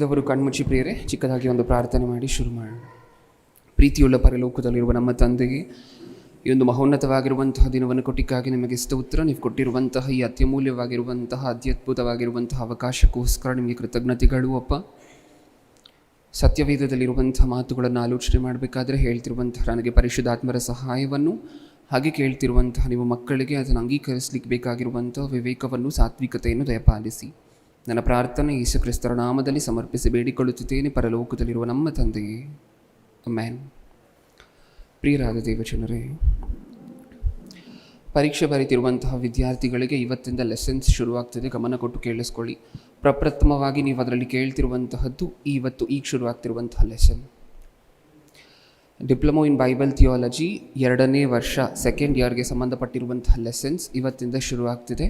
ಉಳಿದವರು ಕಣ್ಮುಚ್ಚಿ ಪ್ರಿಯರೇ, ಚಿಕ್ಕದಾಗಿ ಒಂದು ಪ್ರಾರ್ಥನೆ ಮಾಡಿ ಶುರು ಮಾಡೋಣ. ಪ್ರೀತಿಯುಳ್ಳ ಪರಲೋಕದಲ್ಲಿರುವ ನಮ್ಮ ತಂದೆಗೆ ಈ ಒಂದು ಮಹೋನ್ನತವಾಗಿರುವಂತಹ ದಿನವನ್ನು ಕೊಟ್ಟಿಕ್ಕಾಗಿ ನಿಮಗೆ ಸ್ತೋತ್ರ. ನೀವು ಕೊಟ್ಟಿರುವಂತಹ ಈ ಅತ್ಯಮೂಲ್ಯವಾಗಿರುವಂತಹ, ಅತ್ಯದ್ಭುತವಾಗಿರುವಂತಹ ಅವಕಾಶಕ್ಕೋಸ್ಕರ ನಿಮಗೆ ಕೃತಜ್ಞತೆಗಳು ಅಪ್ಪ. ಸತ್ಯವೇದದಲ್ಲಿರುವಂಥ ಮಾತುಗಳನ್ನು ಆಲೋಚನೆ ಮಾಡಬೇಕಾದ್ರೆ ಹೇಳ್ತಿರುವಂತಹ ನನಗೆ ಪರಿಶುದ್ಧಾತ್ಮರ ಸಹಾಯವನ್ನು, ಹಾಗೆ ಕೇಳ್ತಿರುವಂತಹ ನಿಮ್ಮ ಮಕ್ಕಳಿಗೆ ಅದನ್ನು ಅಂಗೀಕರಿಸಲಿಕ್ಕೆ ಬೇಕಾಗಿರುವಂಥ ವಿವೇಕವನ್ನು, ಸಾತ್ವಿಕತೆಯನ್ನು ದಯಪಾಲಿಸಿ. ನನ್ನ ಪ್ರಾರ್ಥನೆ ಯೇಸು ಕ್ರಿಸ್ತರ ನಾಮದಲ್ಲಿ ಸಮರ್ಪಿಸಿ ಬೇಡಿಕೊಳ್ಳುತ್ತಿದ್ದೇನೆ. ಪರಲೋಕದಲ್ಲಿರುವ ನಮ್ಮ ತಂದೆಯೇ. ಮ್ಯಾನ್ ಪ್ರಿಯರಾದ ದೇವಜನರೇ, ಪರೀಕ್ಷೆ ಬರೀತಿರುವಂತಹ ವಿದ್ಯಾರ್ಥಿಗಳಿಗೆ ಇವತ್ತಿಂದ ಲೆಸನ್ಸ್ ಶುರುವಾಗ್ತದೆ. ಗಮನ ಕೊಟ್ಟು ಕೇಳಿಸ್ಕೊಳ್ಳಿ. ಪ್ರಪ್ರಥಮವಾಗಿ ನೀವು ಅದರಲ್ಲಿ ಕೇಳ್ತಿರುವಂತಹದ್ದು ಇವತ್ತು ಈಗ ಶುರುವಾಗ್ತಿರುವಂತಹ lesson diploma in Bible theology ಎರಡನೇ ವರ್ಷ ಸೆಕೆಂಡ್ ಇಯರ್ಗೆ ಸಂಬಂಧಪಟ್ಟಿರುವಂತಹ ಲೆಸನ್ಸ್ ಇವತ್ತಿಂದ ಶುರುವಾಗ್ತಿದೆ.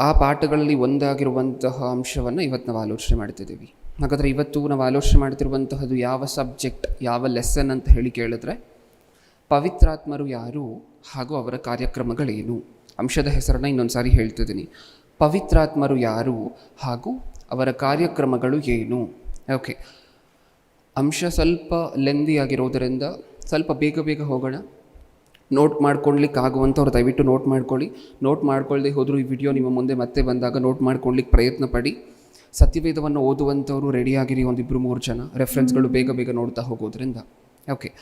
ಆ ಪಾಠಗಳಲ್ಲಿ ಒಂದಾಗಿರುವಂತಹ ಅಂಶವನ್ನು ಇವತ್ತು ನಾವು ಆಲೋಚನೆ ಮಾಡ್ತಿದ್ದೀವಿ. ಹಾಗಾದರೆ ಇವತ್ತು ನಾವು ಆಲೋಚನೆ ಮಾಡ್ತಿರುವಂತಹದ್ದು ಯಾವ ಸಬ್ಜೆಕ್ಟ್, ಯಾವ ಲೆಸನ್ ಅಂತ ಹೇಳಿ ಕೇಳಿದ್ರೆ, ಪವಿತ್ರಾತ್ಮರು ಯಾರು ಹಾಗೂ ಅವರ ಕಾರ್ಯಕ್ರಮಗಳೇನು? ಅಂಶದ ಹೆಸರನ್ನು ಇನ್ನೊಂದು ಸಾರಿ ಹೇಳ್ತಿದ್ದೀನಿ. ಪವಿತ್ರಾತ್ಮರು ಯಾರು ಹಾಗೂ ಅವರ ಕಾರ್ಯಕ್ರಮಗಳು ಏನು? ಓಕೆ ಅಂಶ ಸ್ವಲ್ಪ ಲೆಂದಿ ಆಗಿರೋದರಿಂದ ಸ್ವಲ್ಪ ಬೇಗ ಬೇಗ ಹೋಗೋಣ. ನೋಟ್ ಮಾಡ್ಕೊಳ್ಲಿಕ್ಕೆ ಆಗುವಂಥವ್ರು ದಯವಿಟ್ಟು ನೋಟ್ ಮಾಡ್ಕೊಳ್ಳಿ. ನೋಟ್ ಮಾಡ್ಕೊಳ್ಳದೆ ಹೋದರೂ ಈ ವಿಡಿಯೋ ನಿಮ್ಮ ಮುಂದೆ ಮತ್ತೆ ಬಂದಾಗ ನೋಟ್ ಮಾಡ್ಕೊಳ್ಲಿಕ್ಕೆ ಪ್ರಯತ್ನ ಪಡಿ. ಸತ್ಯವೇದವನ್ನು ಓದುವಂಥವರು ರೆಡಿಯಾಗಿರಿ ಒಂದಿಬ್ಬರು ಮೂರು ಜನ. ರೆಫರೆನ್ಸ್ಗಳು ಬೇಗ ಬೇಗ ನೋಡ್ತಾ ಹೋಗೋದ್ರಿಂದ. ಓಕೆ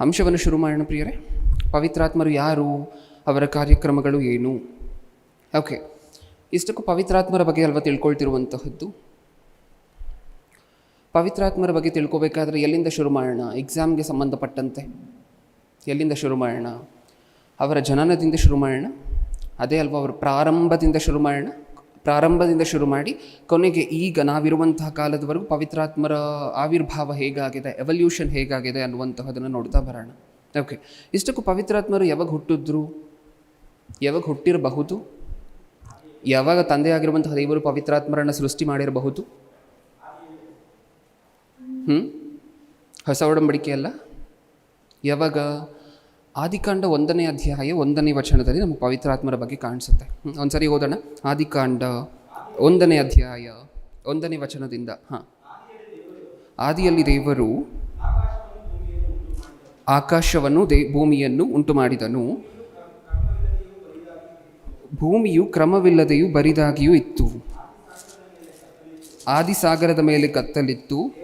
ಅಂಶವನ್ನು ಶುರು ಮಾಡೋಣ ಪ್ರಿಯರೇ. ಪವಿತ್ರಾತ್ಮರು ಯಾರು? ಅವರ ಕಾರ್ಯಕ್ರಮಗಳು ಏನು? ಓಕೆ ಇಷ್ಟಕ್ಕೂ ಪವಿತ್ರಾತ್ಮರ ಬಗ್ಗೆ ಅಲ್ವಾ ತಿಳ್ಕೊಳ್ತಿರುವಂತಹದ್ದು? ಪವಿತ್ರಾತ್ಮರ ಬಗ್ಗೆ ತಿಳ್ಕೊಬೇಕಾದ್ರೆ ಎಲ್ಲಿಂದ ಶುರು ಮಾಡೋಣ? ಎಕ್ಸಾಮ್ಗೆ ಸಂಬಂಧಪಟ್ಟಂತೆ. ಎಲ್ಲಿಂದ ಶುರು ಮಾಡೋಣ? ಅವರ ಜನನದಿಂದ ಶುರು ಮಾಡೋಣ? ಅದೇ ಅಲ್ವಾ, ಅವರ ಪ್ರಾರಂಭದಿಂದ ಶುರು ಮಾಡೋಣ? ಪ್ರಾರಂಭದಿಂದ ಶುರು ಮಾಡಿ ಕೊನೆಗೆ ಈಗ ನಾವಿರುವಂತಹ ಕಾಲದವರೆಗೂ ಪವಿತ್ರಾತ್ಮರ ಆವಿರ್ಭಾವ ಹೇಗಾಗಿದೆ ಎವಲ್ಯೂಷನ್ ಹೇಗಾಗಿದೆ ಅನ್ನುವಂತಹದನ್ನು ನೋಡ್ತಾ ಬರೋಣ. ಓಕೆ ಇಷ್ಟಕ್ಕೂ ಪವಿತ್ರಾತ್ಮರು ಯಾವಾಗ ಹುಟ್ಟಿದ್ರು? ಯಾವಾಗ ಹುಟ್ಟಿರಬಹುದು? ಯಾವಾಗ ತಂದೆಯಾಗಿರುವಂತಹ ದೇವರು ಪವಿತ್ರಾತ್ಮರನ್ನು ಸೃಷ್ಟಿ ಮಾಡಿರಬಹುದು? ಹ್ಞೂ ಹೊಸ ಒಡಂಬಡಿಕೆ ಅಲ್ಲ? ಯಾವಾಗ ಆದಿಕಾಂಡ ಒಂದನೇ ಅಧ್ಯಾಯ ಒಂದನೇ ವಚನದಲ್ಲಿ ನಮಗೆ ಪವಿತ್ರಾತ್ಮರ ಬಗ್ಗೆ ಕಾಣಿಸುತ್ತೆ. ಒಂದು ಒಂದ್ಸರಿ ಓದೋಣ. ಆದಿಕಾಂಡ ಒಂದನೇ ಅಧ್ಯಾಯ ಒಂದನೇ ವಚನದಿಂದ. ಹಾಂ. ಆದಿಯಲ್ಲಿ ದೇವರು ಆಕಾಶವನ್ನು, ದೇ, ಭೂಮಿಯನ್ನು ಉಂಟು ಮಾಡಿದನು ಭೂಮಿಯು ಕ್ರಮವಿಲ್ಲದೆಯೂ ಬರಿದಾಗಿಯೂ ಇತ್ತು. ಆದಿಸಾಗರದ ಮೇಲೆ ಕತ್ತಲಿತ್ತು.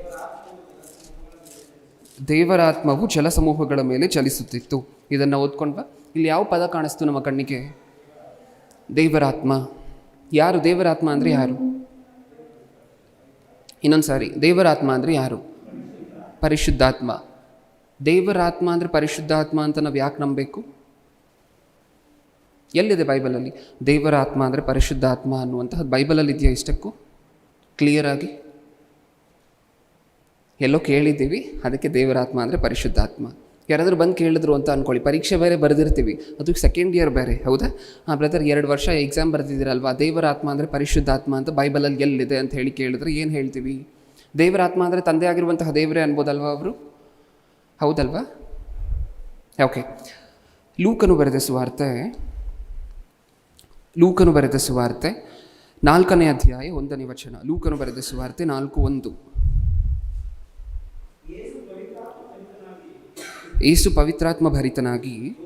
ದೇವರಾತ್ಮವು ಜಲಸಮೂಹಗಳ ಮೇಲೆ ಚಲಿಸುತ್ತಿತ್ತು. ಇದನ್ನು ಓದ್ಕೊಂಡ್ವಾ? ಇಲ್ಲಿ ಯಾವ ಪದ ಕಾಣಿಸ್ತು ನಮ್ಮ ಕಣ್ಣಿಗೆ? ದೇವರಾತ್ಮ. ಯಾರು? ದೇವರಾತ್ಮ ಅಂದರೆ ಯಾರು? ಇನ್ನೊಂದು ಸಾರಿ ದೇವರಾತ್ಮ ಅಂದರೆ ಯಾರು? ಪರಿಶುದ್ಧಾತ್ಮ. ದೇವರಾತ್ಮ ಅಂದರೆ ಪರಿಶುದ್ಧಾತ್ಮ ಅಂತ ನಾವು ಯಾಕೆ ನಂಬಬೇಕು? ಎಲ್ಲಿದೆ ಬೈಬಲಲ್ಲಿ? ದೇವರಾತ್ಮ ಅಂದರೆ ಪರಿಶುದ್ಧಾತ್ಮ ಅನ್ನುವಂತಹ ಬೈಬಲಲ್ಲಿ ಇದೆಯಾ ಇಷ್ಟಕ್ಕೂ? ಕ್ಲಿಯರ್ ಆಗಿ? ಎಲ್ಲೋ ಕೇಳಿದ್ದೀವಿ, ಅದಕ್ಕೆ ದೇವರಾತ್ಮ ಅಂದರೆ ಪರಿಶುದ್ಧಾತ್ಮ. ಯಾರಾದರೂ ಬಂದು ಕೇಳಿದ್ರು ಅಂತ ಅಂದ್ಕೊಳ್ಳಿ ಪರೀಕ್ಷೆ ಬೇರೆ ಬರೆದಿರ್ತೀವಿ, ಅದು ಸೆಕೆಂಡ್ ಇಯರ್ ಬೇರೆ, ಹೌದಾ? ಆ ಬ್ರದರ್ ಎರಡು ವರ್ಷ ಎಕ್ಸಾಮ್ ಬರೆದಿದ್ದೀರಲ್ವಾ, ದೇವರಾತ್ಮ ಅಂದರೆ ಪರಿಶುದ್ಧಾತ್ಮ ಅಂತ ಬೈಬಲಲ್ಲಿ ಎಲ್ಲಿದೆ ಅಂತ ಹೇಳಿ ಕೇಳಿದ್ರೆ ಏನು ಹೇಳ್ತೀವಿ? ದೇವರಾತ್ಮ ಅಂದರೆ ತಂದೆ ಆಗಿರುವಂತಹ ದೇವರೇ ಅನ್ಬೋದಲ್ವಾ ಅವರು? ಹೌದಲ್ವಾ? ಓಕೆ ಲೂಕನು ಬರೆದ ಸುವಾರ್ತೆ, ಲೂಕನು ಬರೆದ ಸುವಾರ್ತೆ ನಾಲ್ಕನೇ ಅಧ್ಯಾಯ ಒಂದನೇ ವಚನ, ಲೂಕನು ಬರೆದ ಸುವಾರ್ತೆ ನಾಲ್ಕು ಒಂದು. ಏಸು ಪವಿತ್ರಾತ್ಮ ಭರಿತನಾಗಿ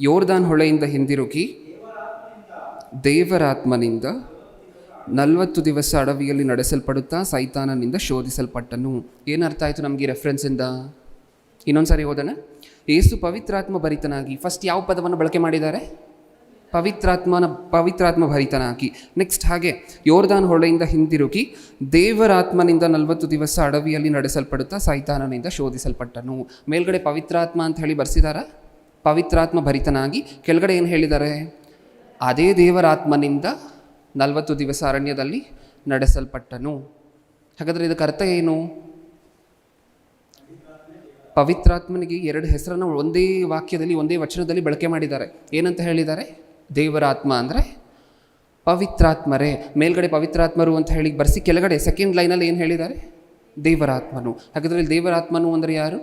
ಯೋರ್ದಾನ್ ಹೊಳೆಯಿಂದ ಹಿಂದಿರುಗಿ ದೇವರಾತ್ಮನಿಂದ ನಲವತ್ತು ದಿವಸ ಅಡವಿಯಲ್ಲಿ ನಡೆಸಲ್ಪಡುತ್ತಾ ಸೈತಾನನಿಂದ ಶೋಧಿಸಲ್ಪಟ್ಟನು. ಏನರ್ಥ ಆಯಿತು ನಮಗೆ ರೆಫರೆನ್ಸ್ ಇಂದ? ಇನ್ನೊಂದು ಸಾರಿ ಓದೋಣ. ಏಸು ಪವಿತ್ರಾತ್ಮ ಭರಿತನಾಗಿ ಫಸ್ಟ್ ಯಾವ ಪದವನ್ನು ಬಳಕೆ ಮಾಡಿದ್ದಾರೆ? ಪವಿತ್ರಾತ್ಮನ, ಪವಿತ್ರಾತ್ಮ ಭರಿತನಾಗಿ. ನೆಕ್ಸ್ಟ್ ಹಾಗೆ, ಯೋರ್ದಾನ್ ಹೊಳೆಯಿಂದ ಹಿಂದಿರುಗಿ, ದೇವರಾತ್ಮನಿಂದ ನಲವತ್ತು ದಿವಸ ಅಡವಿಯಲ್ಲಿ ನಡೆಸಲ್ಪಡುತ್ತಾ ಸೈತಾನನಿಂದ ಶೋಧಿಸಲ್ಪಟ್ಟನು. ಮೇಲ್ಗಡೆ ಪವಿತ್ರಾತ್ಮ ಅಂತ ಹೇಳಿ ಬರ್ಸಿದಾರ? ಪವಿತ್ರಾತ್ಮ ಭರಿತನಾಗಿ. ಕೆಳಗಡೆ ಏನು ಹೇಳಿದ್ದಾರೆ ಅದೇ ದೇವರಾತ್ಮನಿಂದ ನಲವತ್ತು ದಿವಸ ಅರಣ್ಯದಲ್ಲಿ ನಡೆಸಲ್ಪಟ್ಟನು. ಹಾಗಾದರೆ ಇದಕ್ಕೆ ಅರ್ಥ ಏನು? ಪವಿತ್ರಾತ್ಮನಿಗೆ ಎರಡು ಹೆಸರನ್ನು ಒಂದೇ ವಾಕ್ಯದಲ್ಲಿ, ಒಂದೇ ವಚನದಲ್ಲಿ ಬಳಕೆ ಮಾಡಿದ್ದಾರೆ. ಏನಂತ ಹೇಳಿದ್ದಾರೆ? ದೇವರಾತ್ಮ ಅಂದರೆ ಪವಿತ್ರಾತ್ಮರೇ. ಮೇಲ್ಗಡೆ ಪವಿತ್ರಾತ್ಮರು ಅಂತ ಹೇಳಿ ಬರ್ಸಿ ಕೆಳಗಡೆ ಸೆಕೆಂಡ್ ಲೈನಲ್ಲಿ ಏನು ಹೇಳಿದ್ದಾರೆ? ದೇವರಾತ್ಮನು. ಹಾಗಾದರೆ ದೇವರಾತ್ಮನು ಅಂದರೆ ಯಾರು?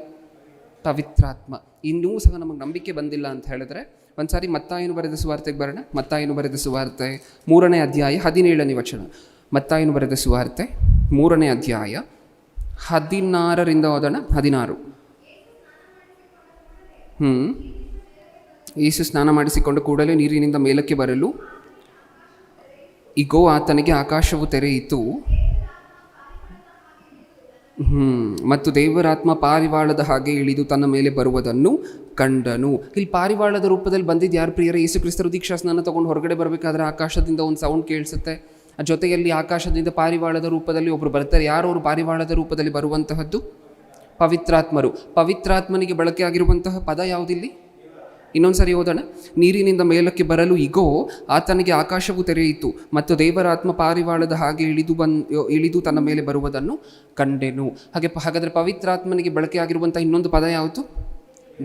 ಪವಿತ್ರಾತ್ಮ. ಇನ್ನೂ ಸಹ ನಮಗೆ ನಂಬಿಕೆ ಬಂದಿಲ್ಲ ಅಂತ ಹೇಳಿದ್ರೆ ಒಂದ್ಸಾರಿ ಮತ್ತಾಯನು ಬರೆದ ಸುವಾರ್ತೆಗೆ ಬರೋಣ. ಮತ್ತಾಯನು ಬರೆದ ಸುವಾರ್ತೆ ಮೂರನೇ ಅಧ್ಯಾಯ ಹದಿನೇಳನೇ ವಚನ. ಮತ್ತಾಯನು ಬರೆದ ಸುವಾರ್ತೆ ಮೂರನೇ ಅಧ್ಯಾಯ ಹದಿನಾರರಿಂದ ಓದೋಣ. ಹದಿನಾರು. ಹ್ಞೂ ಯೇಸು ಸ್ನಾನ ಮಾಡಿಸಿಕೊಂಡು ಕೂಡಲೇ ನೀರಿನಿಂದ ಮೇಲಕ್ಕೆ ಬರಲು. ಈಗೋ ಆತನಿಗೆ ಆಕಾಶವು ತೆರೆಯಿತು. ಮತ್ತು ದೇವರಾತ್ಮ ಪಾರಿವಾಳದ ಹಾಗೆ ಇಳಿದು ತನ್ನ ಮೇಲೆ ಬರುವುದನ್ನು ಕಂಡನು. ಇಲ್ಲಿ ಪಾರಿವಾಳದ ರೂಪದಲ್ಲಿ ಬಂದಿದ್ದು ಯಾರು ಪ್ರಿಯರ? ಯೇಸು ಕ್ರಿಸ್ತರು ದೀಕ್ಷಾ ಸ್ನಾನ ತಗೊಂಡು ಹೊರಗಡೆ ಬರಬೇಕಾದ್ರೆ ಆಕಾಶದಿಂದ ಒಂದು ಸೌಂಡ್ ಕೇಳಿಸುತ್ತೆ. ಜೊತೆಯಲ್ಲಿ ಆಕಾಶದಿಂದ ಪಾರಿವಾಳದ ರೂಪದಲ್ಲಿ ಒಬ್ಬರು ಬರ್ತಾರೆ. ಯಾರು ಅವರು ಪಾರಿವಾಳದ ರೂಪದಲ್ಲಿ ಬರುವಂತಹದ್ದು? ಪವಿತ್ರಾತ್ಮರು. ಪವಿತ್ರಾತ್ಮನಿಗೆ ಬಳಕೆ ಆಗಿರುವಂತಹ ಪದ ಯಾವುದಿಲ್ಲಿ? ಇನ್ನೊಂದ್ಸರಿ ಓದೋಣ. ನೀರಿನಿಂದ ಮೇಲಕ್ಕೆ ಬರಲು ಇಗೋ, ಆತನಿಗೆ ಆಕಾಶವು ತೆರೆಯಿತು ಮತ್ತು ದೇವರಾತ್ಮ ಪಾರಿವಾಳದ ಹಾಗೆ ಇಳಿದು ಬನ್ ಇಳಿದು ತನ್ನ ಮೇಲೆ ಬರುವುದನ್ನು ಕಂಡೆನು. ಹಾಗೆ ಹಾಗಾದರೆ ಪವಿತ್ರಾತ್ಮನಿಗೆ ಬಳಕೆಯಾಗಿರುವಂಥ ಇನ್ನೊಂದು ಪದ ಯಾವುದು?